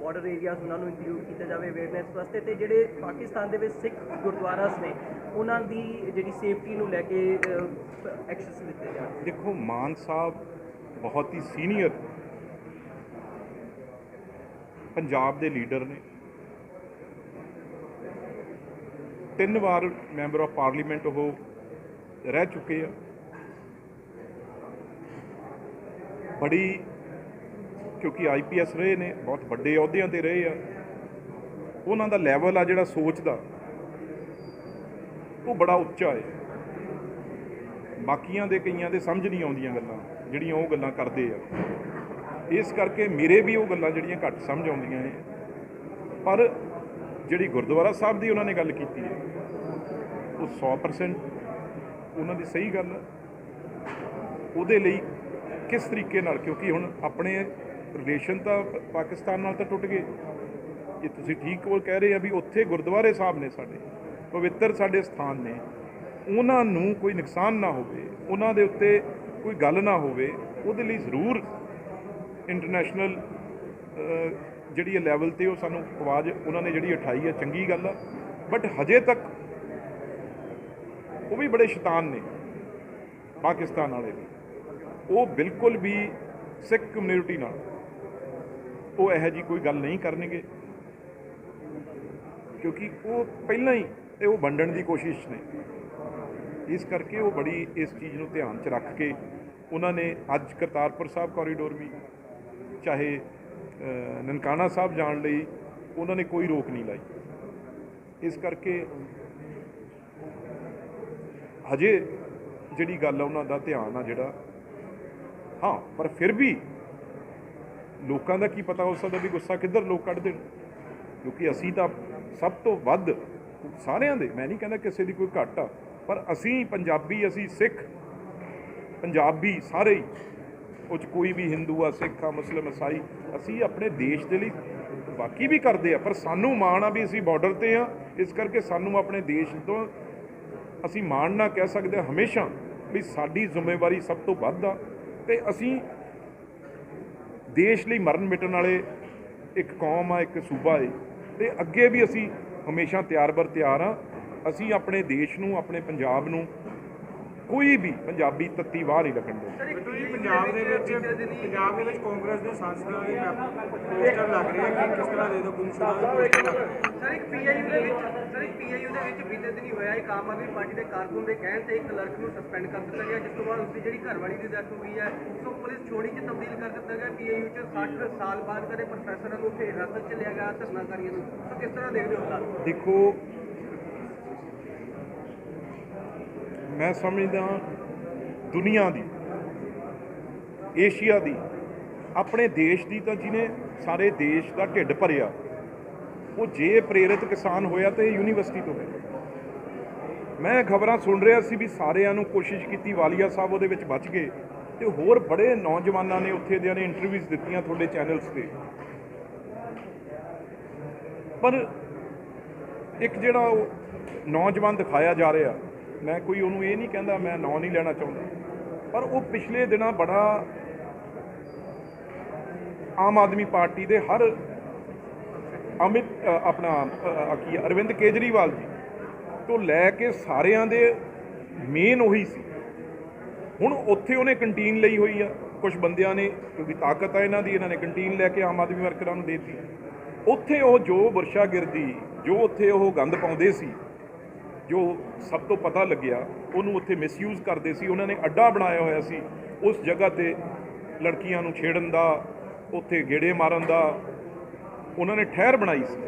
ਬਾਰਡਰ ਏਰੀਆਜ਼ ਉਹਨਾਂ ਨੂੰ ਇਨਕਲੂਡ ਕੀਤਾ ਜਾਵੇ ਅਵੇਅਰਨੈਸ ਵਾਸਤੇ ਤੇ ਜਿਹੜੇ ਪਾਕਿਸਤਾਨ ਦੇ ਵਿੱਚ ਸਿੱਖ ਗੁਰਦੁਆਰਾਸ ਨੇ ਉਹਨਾਂ ਦੀ ਜਿਹੜੀ ਸੇਫਟੀ ਨੂੰ ਲੈ ਕੇ ਐਕਸ਼ਨਸ ਲਿੱਤੇ ਜਾਣ। ਦੇਖੋ ਮਾਨ ਸਾਹਿਬ ਬਹੁਤ ਹੀ ਸੀਨੀਅਰ ਪੰਜਾਬ ਦੇ ਲੀਡਰ ਨੇ। ਤਿੰਨ ਵਾਰ ਮੈਂਬਰ ਆਫ ਪਾਰਲੀਮੈਂਟ ਉਹ ਰਹਿ ਚੁੱਕੇ ਆ। ਬੜੀ, ਕਿਉਂਕਿ ਆਈਪੀਐਸ ਰਹੇ ਨੇ, ਬਹੁਤ ਵੱਡੇ ਅਹੁਦਿਆਂ ਤੇ ਰਹੇ ਆ। ਉਹਨਾਂ ਦਾ ਲੈਵਲ ਆ ਜਿਹੜਾ ਸੋਚ ਦਾ, ਉਹ ਬੜਾ ਉੱਚਾ ਹੈ ਬਾਕੀਆਂ ਦੇ ਕਈਆਂ ਦੇ ਸਮਝ ਨਹੀਂ ਆਉਂਦੀਆਂ ਗੱਲਾਂ, ਜਿਹੜੀਆਂ ਉਹ ਗੱਲਾਂ ਕਰਦੇ ਆ। ਇਸ ਕਰਕੇ ਮੇਰੇ ਵੀ ਉਹ ਗੱਲਾਂ ਜਿਹੜੀਆਂ ਘੱਟ ਸਮਝ ਆਉਂਦੀਆਂ ਨੇ। ਪਰ ਜਿਹੜੀ ਗੁਰਦੁਆਰਾ ਸਾਹਿਬ ਦੀ ਉਹਨਾਂ ਨੇ ਗੱਲ ਕੀਤੀ ਹੈ, ਉਹ 100% ਉਹਨਾਂ ਦੀ ਸਹੀ ਗੱਲ ਉਹਦੇ ਲਈ ਕਿਸ ਤਰੀਕੇ ਨਾਲ, ਕਿਉਂਕਿ ਹੁਣ ਆਪਣੇ ਰਿਲੇਸ਼ਨ ਤਾਂ ਪਾਕਿਸਤਾਨ ਨਾਲ ਤਾਂ ਟੁੱਟ ਗਏ। ਇਹ ਤੁਸੀਂ ਠੀਕ ਉਹ ਕਹਿ ਰਹੇ ਆ ਵੀ ਉੱਥੇ ਗੁਰਦੁਆਰੇ ਸਾਹਿਬ ਨੇ ਸਾਡੇ, ਪਵਿੱਤਰ ਸਾਡੇ ਸਥਾਨ ਨੇ, ਉਹਨਾਂ ਨੂੰ ਕੋਈ ਨੁਕਸਾਨ ਨਾ ਹੋਵੇ, ਉਹਨਾਂ ਦੇ ਉੱਤੇ ਕੋਈ ਗੱਲ ਨਾ ਹੋਵੇ, ਉਹਦੇ ਲਈ ਜ਼ਰੂਰ ਇੰਟਰਨੈਸ਼ਨਲ ਜਿਹੜੀ ਹੈ ਲੈਵਲ ਤੇ ਉਹ ਸਾਨੂੰ ਆਵਾਜ਼ ਉਹਨਾਂ ਨੇ ਜਿਹੜੀ ਉਠਾਈ ਹੈ, ਚੰਗੀ ਗੱਲ ਆ। ਬਟ ਹਜੇ ਤੱਕ ਉਹ ਵੀ ਬੜੇ ਸ਼ੈਤਾਨ ਨੇ, ਪਾਕਿਸਤਾਨ ਵਾਲੇ ਵੀ। ਉਹ ਬਿਲਕੁਲ ਵੀ ਸਿੱਖ ਕਮਿਊਨਿਟੀ ਨਾਲ ਉਹ ਇਹੋ ਜੀ ਕੋਈ ਗੱਲ ਨਹੀਂ ਕਰਨਗੇ। ਕਿਉਂਕਿ ਉਹ ਪਹਿਲਾਂ ਹੀ ਇਹ ਉਹ ਵੰਡਣ ਦੀ ਕੋਸ਼ਿਸ਼ ਨੇ। ਇਸ ਕਰਕੇ ਉਹ ਬੜੀ ਇਸ ਚੀਜ਼ ਨੂੰ ਧਿਆਨ 'ਚ ਰੱਖ ਕੇ ਉਹਨਾਂ ਨੇ ਅੱਜ ਕਰਤਾਰਪੁਰ ਸਾਹਿਬ ਕੋਰੀਡੋਰ ਵੀ, ਚਾਹੇ ਨਨਕਾਣਾ ਸਾਹਿਬ ਜਾਣ ਲਈ ਉਹਨਾਂ ਨੇ ਕੋਈ ਰੋਕ ਨਹੀਂ ਲਾਈ। ਇਸ ਕਰਕੇ ਹਜੇ ਜਿਹੜੀ ਗੱਲ ਆ, ਉਹਨਾਂ ਦਾ ਧਿਆਨ ਆ ਜਿਹੜਾ। ਹਾਂ, ਪਰ ਫਿਰ ਵੀ ਲੋਕਾਂ ਦਾ ਕੀ ਪਤਾ ਹੋ ਸਕਦਾ ਵੀ ਗੁੱਸਾ ਕਿੱਧਰ ਲੋਕ ਕੱਢ ਦੇਣ? ਕਿਉਂਕਿ ਅਸੀਂ ਤਾਂ ਸਭ ਤੋਂ ਵੱਧ ਸਾਰਿਆਂ ਦੇ, ਮੈਂ ਨਹੀਂ ਕਹਿੰਦਾ ਕਿਸੇ ਦੀ ਕੋਈ ਘੱਟ ਆ ਪਰ ਅਸੀਂ ਪੰਜਾਬੀ, ਅਸੀਂ ਸਿੱਖ, ਪੰਜਾਬੀ ਸਾਰੇ ਹੀ ਉਹ 'ਚ ਕੋਈ ਵੀ ਹਿੰਦੂ ਆ ਸਿੱਖ ਆ ਮੁਸਲਮ ਈਸਾਈ ਅਸੀਂ ਆਪਣੇ ਦੇਸ਼ ਦੇ ਲਈ ਬਾਕੀ ਵੀ ਕਰਦੇ ਆ, ਪਰ ਸਾਨੂੰ ਮਾਣ ਆ ਵੀ ਅਸੀਂ ਬਾਰਡਰ ਤੇ ਆ, ਇਸ ਕਰਕੇ ਸਾਨੂੰ ਆਪਣੇ ਦੇਸ਼ ਤੋਂ ਅਸੀਂ ਮਾਣ ਨਾ ਕਹਿ ਸਕਦੇ ਹਾਂ ਹਮੇਸ਼ਾ ਵੀ ਸਾਡੀ ਜ਼ਿੰਮੇਵਾਰੀ ਸਭ ਤੋਂ ਵੱਧ ਆ, ਤੇ ਅਸੀਂ ਦੇਸ਼ ਲਈ ਮਰਨ ਮਿਟਣ ਵਾਲੇ ਇੱਕ ਕੌਮ ਆ, ਇੱਕ ਸੂਬਾ ਏ, ਤੇ ਅੱਗੇ ਵੀ ਅਸੀਂ ਹਮੇਸ਼ਾ ਤਿਆਰ ਬਰ ਤਿਆਰ ਆ, ਅਸੀਂ ਆਪਣੇ ਦੇਸ਼ ਨੂੰ, ਆਪਣੇ ਪੰਜਾਬ ਨੂੰ ਕੋਈ ਵੀ ਪੰਜਾਬੀ ਤੱਤੀ ਵਾਹ ਨਹੀਂ ਲੱਗਣ ਦੇ ਬਿਲਕੁਲ ਜੀ ਪੰਜਾਬ ਦੇ ਵਿੱਚ ਪੰਜਾਬ ਦੇ ਵਿੱਚ ਕਾਂਗਰਸ ਦੇ ਸਾਂਸਦਾਂ ਦੇ ਪੋਸਟਰ ਲੱਗ ਰਹੇ ਆ ਕਿ ਕਿਸ ਤਰ੍ਹਾਂ ਦੇ ਦੋ ਗੁੰਮਸ਼ੁਦਾ ਦੇ ਪੋਸਟਰ ਲੱਗ ਰਹੇ ਆ। ਸਰ ਇੱਕ ਪੀਆਈਯੂ ਦੇ ਵਿੱਚ ਸਰ ਇੱਕ ਪੀਆਈਯੂ ਦੇ ਵਿੱਚ ਬੀਤੇ ਦਿਨੀ ਹੋਇਆ ਇੱਕ ਆਮ ਆਦਮੀ ਪਾਰਟੀ ਦੇ ਕਾਰਕੁਨ ਦੇ ਕਹਿਣ ਤੇ ਇੱਕ ਕਲਰਕ ਨੂੰ ਸਸਪੈਂਡ ਕਰ ਦਿੱਤਾ ਗਿਆ ਜਿਸ ਤੋਂ ਬਾਅਦ ਉਸਦੀ ਜਿਹੜੀ ਘਰਵਾਲੀ ਦੀ ਡੈਥ ਹੋ ਗਈ ਹੈ ਸੋ ਪੁਲਿਸ ਛੋੜੀ 'ਚ ਤਬਦੀਲ ਕਰ ਦਿੱਤਾ ਗਿਆ। ਪੀਆਈਯੂ 'ਚ 60 ਸਾਲ ਬਾਅਦ ਕਦੇ ਪ੍ਰੋਫੈਸਰਾਂ ਨੂੰ ਉੱਥੇ ਹਿਰਾਸਤ 'ਚ ਲਿਆ ਗਿਆ ਧਰਨਾਕਾਰੀਆਂ ਨੂੰ। ਸੋ ਕਿਸ ਤਰ੍ਹਾਂ ਦੇਖਦੇ ਹੋ ਹਾਲਾਤ? ਦੇਖੋ ਮੈਂ ਸਮਝਦਾ ਦੁਨੀਆ ਦੀ, ਏਸ਼ੀਆ ਦੀ, ਆਪਣੇ ਦੇਸ਼ ਦੀ ਤਾਂ ਜਿਹਨੇ ਸਾਰੇ ਦੇਸ਼ ਦਾ ਢਿੱਡ ਭਰਿਆ, ਉਹ ਜੇ ਪ੍ਰੇਰਿਤ ਕਿਸਾਨ ਹੋਇਆ ਤਾਂ ਯੂਨੀਵਰਸਿਟੀ ਤੋਂ ਹੈ ਮੈਂ ਖਬਰਾਂ ਸੁਣ ਰਿਹਾ ਸੀ ਵੀ ਸਾਰਿਆਂ ਨੂੰ ਕੋਸ਼ਿਸ਼ ਕੀਤੀ, ਵਾਲੀਆ ਸਾਹਿਬ ਉਹਦੇ ਵਿੱਚ ਬਚ ਗਏ ਤੇ ਹੋਰ ਬੜੇ ਨੌਜਵਾਨਾਂ ਨੇ ਉੱਥੇ ਦਿਆਂ ਨੇ ਇੰਟਰਵਿਊਜ਼ ਦਿੱਤੀਆਂ ਤੁਹਾਡੇ ਚੈਨਲਸ ਤੇ। ਪਰ ਇੱਕ ਜਿਹੜਾ ਉਹ ਨੌਜਵਾਨ ਦਿਖਾਇਆ ਜਾ ਰਿਹਾ ਮੈਂ ਕੋਈ ਉਹਨੂੰ ਇਹ ਨਹੀਂ ਕਹਿੰਦਾ, ਮੈਂ ਨਾਂ ਨਹੀਂ ਲੈਣਾ ਚਾਹੁੰਦਾ। ਪਰ ਉਹ ਪਿਛਲੇ ਦਿਨਾਂ ਬੜਾ ਆਮ ਆਦਮੀ ਪਾਰਟੀ ਦੇ ਹਰ ਅਮਿਤ ਆਪਣਾ ਕੀ ਅਰਵਿੰਦ ਕੇਜਰੀਵਾਲ ਜੀ ਤੋਂ ਲੈ ਕੇ ਸਾਰਿਆਂ ਦੇ ਮੇਨ ਉਹੀ ਸੀ। ਹੁਣ ਉੱਥੇ ਉਹਨੇ ਕੰਟੀਨ ਲਈ ਹੋਈ ਆ। ਕੁਝ ਬੰਦਿਆਂ ਨੇ, ਕਿਉਂਕਿ ਤਾਕਤ ਆ ਇਹਨਾਂ ਦੀ, ਇਹਨਾਂ ਨੇ ਕੰਟੀਨ ਲੈ ਕੇ ਆਮ ਆਦਮੀ ਵਰਕਰਾਂ ਨੂੰ ਦੇਤੀ। ਉੱਥੇ ਉਹ ਜੋ ਵਰਸ਼ਾਗਿਰਦੀ ਜੋ ਉੱਥੇ ਉਹ ਗੰਦ ਪਾਉਂਦੇ ਸੀ ਜੋ ਸਭ ਤੋਂ ਪਤਾ ਲੱਗਿਆ, ਉਹਨੂੰ ਉੱਥੇ ਮਿਸਯੂਜ਼ ਕਰਦੇ ਸੀ, ਉਹਨਾਂ ਨੇ ਅੱਡਾ ਬਣਾਇਆ ਹੋਇਆ ਸੀ। ਉਸ ਜਗ੍ਹਾ ਤੇ ਲੜਕੀਆਂ ਨੂੰ ਛੇੜਨ ਦਾ, ਉੱਥੇ ਗੇੜੇ ਮਾਰਨ ਦਾ, ਉਹਨਾਂ ਨੇ ਠਹਿਰ ਬਣਾਈ ਸੀ।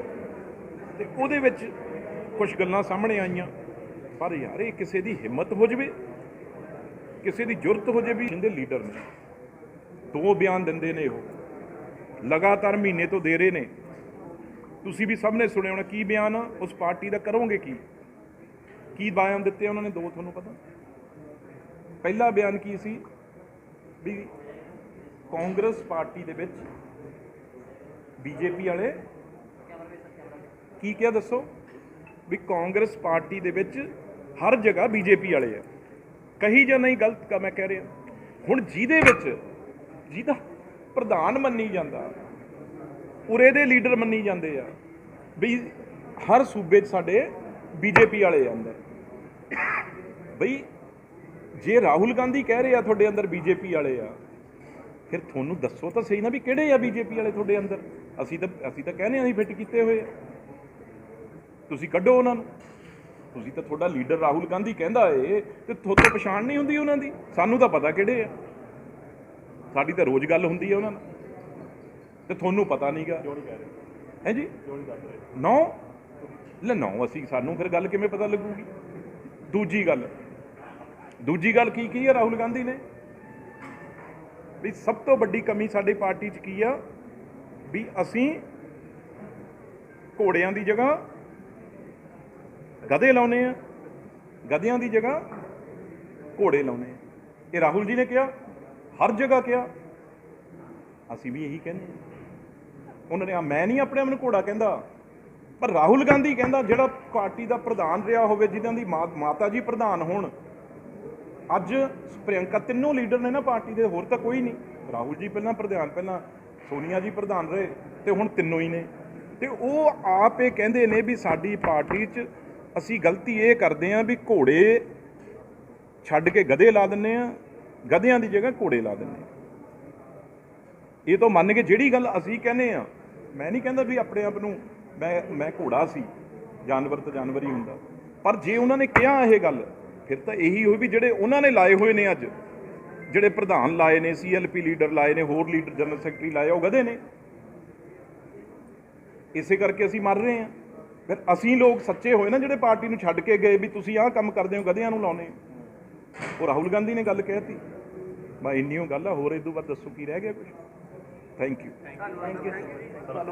ਤੇ ਉਹਦੇ ਵਿੱਚ ਕੁਝ ਗੱਲਾਂ ਸਾਹਮਣੇ ਆਈਆਂ। ਪਰ ਯਾਰ, ਇਹ ਕਿਸੇ ਦੀ ਹਿੰਮਤ ਹੋ ਜਵੇ, ਕਿਸੇ ਦੀ ਜੁਰਤ ਹੋ ਜਵੇ, ਇਹਦੇ ਲੀਡਰ ਨੇ। ਦੋ ਬਿਆਨ ਦਿੰਦੇ ਨੇ ਉਹ। ਲਗਾਤਾਰ ਮਹੀਨੇ ਤੋਂ ਦੇ ਰਹੇ ਨੇ। ਤੁਸੀਂ ਵੀ ਸਭ ਨੇ ਸੁਣਿਆ ਹੋਣਾ, ਕੀ ਬਿਆਨ ਆ? ਉਸ ਪਾਰਟੀ ਦਾ ਕਰੋਗੇ ਕੀ? ਕੀ ਬਿਆਨ ਦਿੱਤੇ ਉਹਨਾਂ ਨੇ ਦੋ ਤੁਹਾਨੂੰ ਪਤਾ? ਪਹਿਲਾ ਬਿਆਨ ਕੀ ਸੀ? ਵੀ ਕਾਂਗਰਸ ਪਾਰਟੀ ਦੇ ਵਿੱਚ ਬੀਜੇਪੀ ਵਾਲੇ ਕੀ ਕਿਹਾ ਦੱਸੋ? ਵੀ ਕਾਂਗਰਸ ਪਾਰਟੀ ਦੇ ਵਿੱਚ ਹਰ ਜਗ੍ਹਾ ਬੀਜੇਪੀ ਵਾਲੇ ਆ। ਕਹੀ ਜਾਂ ਨਹੀਂ ਗਲਤ ਕਾ ਮੈਂ ਕਹਿ ਰਿਹਾ। ਹੁਣ ਜਿਹਦੇ ਵਿੱਚ, ਜਿਹਦਾ ਪ੍ਰਧਾਨ ਮੰਨੀ ਜਾਂਦਾ, ਉਰੇ ਦੇ ਲੀਡਰ ਮੰਨੀ ਜਾਂਦੇ ਆ, ਵੀ ਹਰ ਸੂਬੇ 'ਚ ਸਾਡੇ ਬੀਜੇਪੀ ਵਾਲੇ ਆ ਅੰਦਰ ਬਈ ਜੇ ਰਾਹੁਲ ਗਾਂਧੀ ਕਹਿ ਰਹੇ ਆ ਤੁਹਾਡੇ ਅੰਦਰ ਬੀਜੇਪੀ ਵਾਲੇ ਆ ਫਿਰ ਤੁਹਾਨੂੰ ਦੱਸੋ ਤਾਂ ਸਹੀ ਨਾ ਵੀ ਕਿਹੜੇ ਆ ਬੀਜੇਪੀ ਵਾਲੇ ਤੁਹਾਡੇ ਅੰਦਰ? ਅਸੀਂ ਤਾਂ ਅਸੀਂ ਤਾਂ ਕਹਿੰਦੇ ਆ ਅਸੀਂ ਫਿੱਟ ਕੀਤੇ ਹੋਏ ਆ। ਤੁਸੀਂ ਕੱਢੋ ਉਹਨਾਂ ਨੂੰ। ਤੁਸੀਂ ਤਾਂ ਤੁਹਾਡਾ ਲੀਡਰ ਰਾਹੁਲ ਗਾਂਧੀ ਕਹਿੰਦਾ ਏ ਤੇ ਤੁਹਾਡੇ ਪਛਾਣ ਨਹੀਂ ਹੁੰਦੀ ਉਹਨਾਂ ਦੀ। ਸਾਨੂੰ ਤਾਂ ਪਤਾ ਕਿਹੜੇ ਆ। ਸਾਡੀ ਤਾਂ ਰੋਜ਼ ਗੱਲ ਹੁੰਦੀ ਹੈ ਉਹਨਾਂ ਨਾਲ। ਤੇ ਤੁਹਾਨੂੰ ਪਤਾ ਨਹੀਂਗਾ ਹੈ ਜੀ? ਨੌ? ਲੈ ਨੌ ਅਸੀਂ ਸਾਨੂੰ ਫਿਰ ਗੱਲ ਕਿਵੇਂ ਪਤਾ ਲੱਗੂਗੀ? ਦੂਜੀ ਗੱਲ ਦੂਜੀ ਗੱਲ ਕੀ ਕੀ ਹੈ ਰਾਹੁਲ ਗਾਂਧੀ ਨੇ? ਵੀ ਸਭ ਤੋਂ ਵੱਡੀ ਕਮੀ ਸਾਡੀ ਪਾਰਟੀ 'ਚ ਕੀ ਆ? ਵੀ ਅਸੀਂ ਘੋੜਿਆਂ ਦੀ ਜਗ੍ਹਾ ਗਧੇ ਲਾਉਨੇ ਆ ਗਧਿਆਂ ਦੀ ਜਗ੍ਹਾ ਘੋੜੇ ਲਾਉਨੇ ਆ ਇਹ ਰਾਹੁਲ ਜੀ ਨੇ ਕਿਹਾ, ਹਰ ਜਗ੍ਹਾ ਕਿਹਾ। ਅਸੀਂ ਵੀ ਇਹੀ ਕਹਿੰਦੇ ਉਹਨਾਂ ਨੇ ਆ ਮੈਂ ਨਹੀਂ ਆਪਣੇ ਆਪ ਨੂੰ ਘੋੜਾ ਕਹਿੰਦਾ। ਪਰ ਰਾਹੁਲ ਗਾਂਧੀ ਕਹਿੰਦਾ ਜਿਹੜਾ ਪਾਰਟੀ ਦਾ ਪ੍ਰਧਾਨ ਰਿਹਾ ਹੋਵੇ ਜਿਨ੍ਹਾਂ ਦੀ ਮਾਂ- ਮਾਤਾ ਜੀ ਪ੍ਰਧਾਨ ਹੋਣ, ਅੱਜ ਪ੍ਰਿਯੰਕਾ ਤਿੰਨੋਂ ਲੀਡਰ ਨੇ ਨਾ ਪਾਰਟੀ ਦੇ, ਹੋਰ ਤਾਂ ਕੋਈ ਨਹੀਂ। ਰਾਹੁਲ ਜੀ ਪਹਿਲਾਂ ਪ੍ਰਧਾਨ, ਪਹਿਲਾਂ ਸੋਨੀਆ ਜੀ ਪ੍ਰਧਾਨ ਰਹੇ ਤੇ ਹੁਣ ਤਿੰਨੋਂ ਹੀ ਨੇ। ਤੇ ਉਹ ਆਪ ਇਹ ਕਹਿੰਦੇ ਨੇ ਵੀ ਸਾਡੀ ਪਾਰਟੀ 'ਚ ਅਸੀਂ ਗਲਤੀ ਇਹ ਕਰਦੇ ਆਂ ਵੀ ਘੋੜੇ ਛੱਡ ਕੇ ਗਧੇ ਲਾ ਦਿੰਨੇ ਆ ਗਧਿਆਂ ਦੀ ਜਗ੍ਹਾ ਘੋੜੇ ਲਾ ਦਿੰਨੇ ਆ ਇਹ ਤਾਂ ਮੰਨ ਕੇ ਜਿਹੜੀ ਗੱਲ ਅਸੀਂ ਕਹਿੰਦੇ ਆ ਮੈਂ ਨਹੀਂ ਕਹਿੰਦਾ ਵੀ ਆਪਣੇ ਆਪ ਨੂੰ ਮੈਂ ਮੈਂ ਘੋੜਾ ਸੀ, ਜਾਨਵਰ ਤਾਂ ਜਾਨਵਰ ਹੀ ਹੁੰਦਾ। ਪਰ ਜੇ ਉਹਨਾਂ ਨੇ ਕਿਹਾ ਇਹ ਗੱਲ, ਫਿਰ ਤਾਂ ਇਹੀ ਹੋਈ ਵੀ ਜਿਹੜੇ ਉਹਨਾਂ ਨੇ ਲਾਏ ਹੋਏ ਨੇ ਅੱਜ, ਜਿਹੜੇ ਪ੍ਰਧਾਨ ਲਾਏ ਨੇ ਸੀਐਲਪੀ ਲੀਡਰ ਲਾਏ ਨੇ, ਹੋਰ ਲੀਡਰ, ਜਨਰਲ ਸੈਕਟਰੀ ਲਾਏ ਉਹ ਗਧੇ ਨੇ। ਇਸੇ ਕਰਕੇ ਅਸੀਂ ਮਰ ਰਹੇ ਹਾਂ। ਫਿਰ ਅਸੀਂ ਲੋਕ ਸੱਚੇ ਹੋਏ ਨਾ ਜਿਹੜੇ ਪਾਰਟੀ ਨੂੰ ਛੱਡ ਕੇ ਗਏ ਵੀ ਤੁਸੀਂ ਆਹ ਕੰਮ ਕਰਦੇ ਹੋ, ਗਧਿਆਂ ਨੂੰ ਲਾਉਨੇ ਉਹ ਰਾਹੁਲ ਗਾਂਧੀ ਨੇ ਗੱਲ ਕਹਿਤੀ। ਮੈਂ ਇੰਨੀ ਓ ਗੱਲ ਆ, ਹੋਰ ਇਹ ਤੋਂ ਬਾਅਦ ਦੱਸੋ ਕੀ ਰਹਿ ਗਿਆ ਕੁਝ ਥੈਂਕ ਯੂ ਥੈਂਕ ਯੂ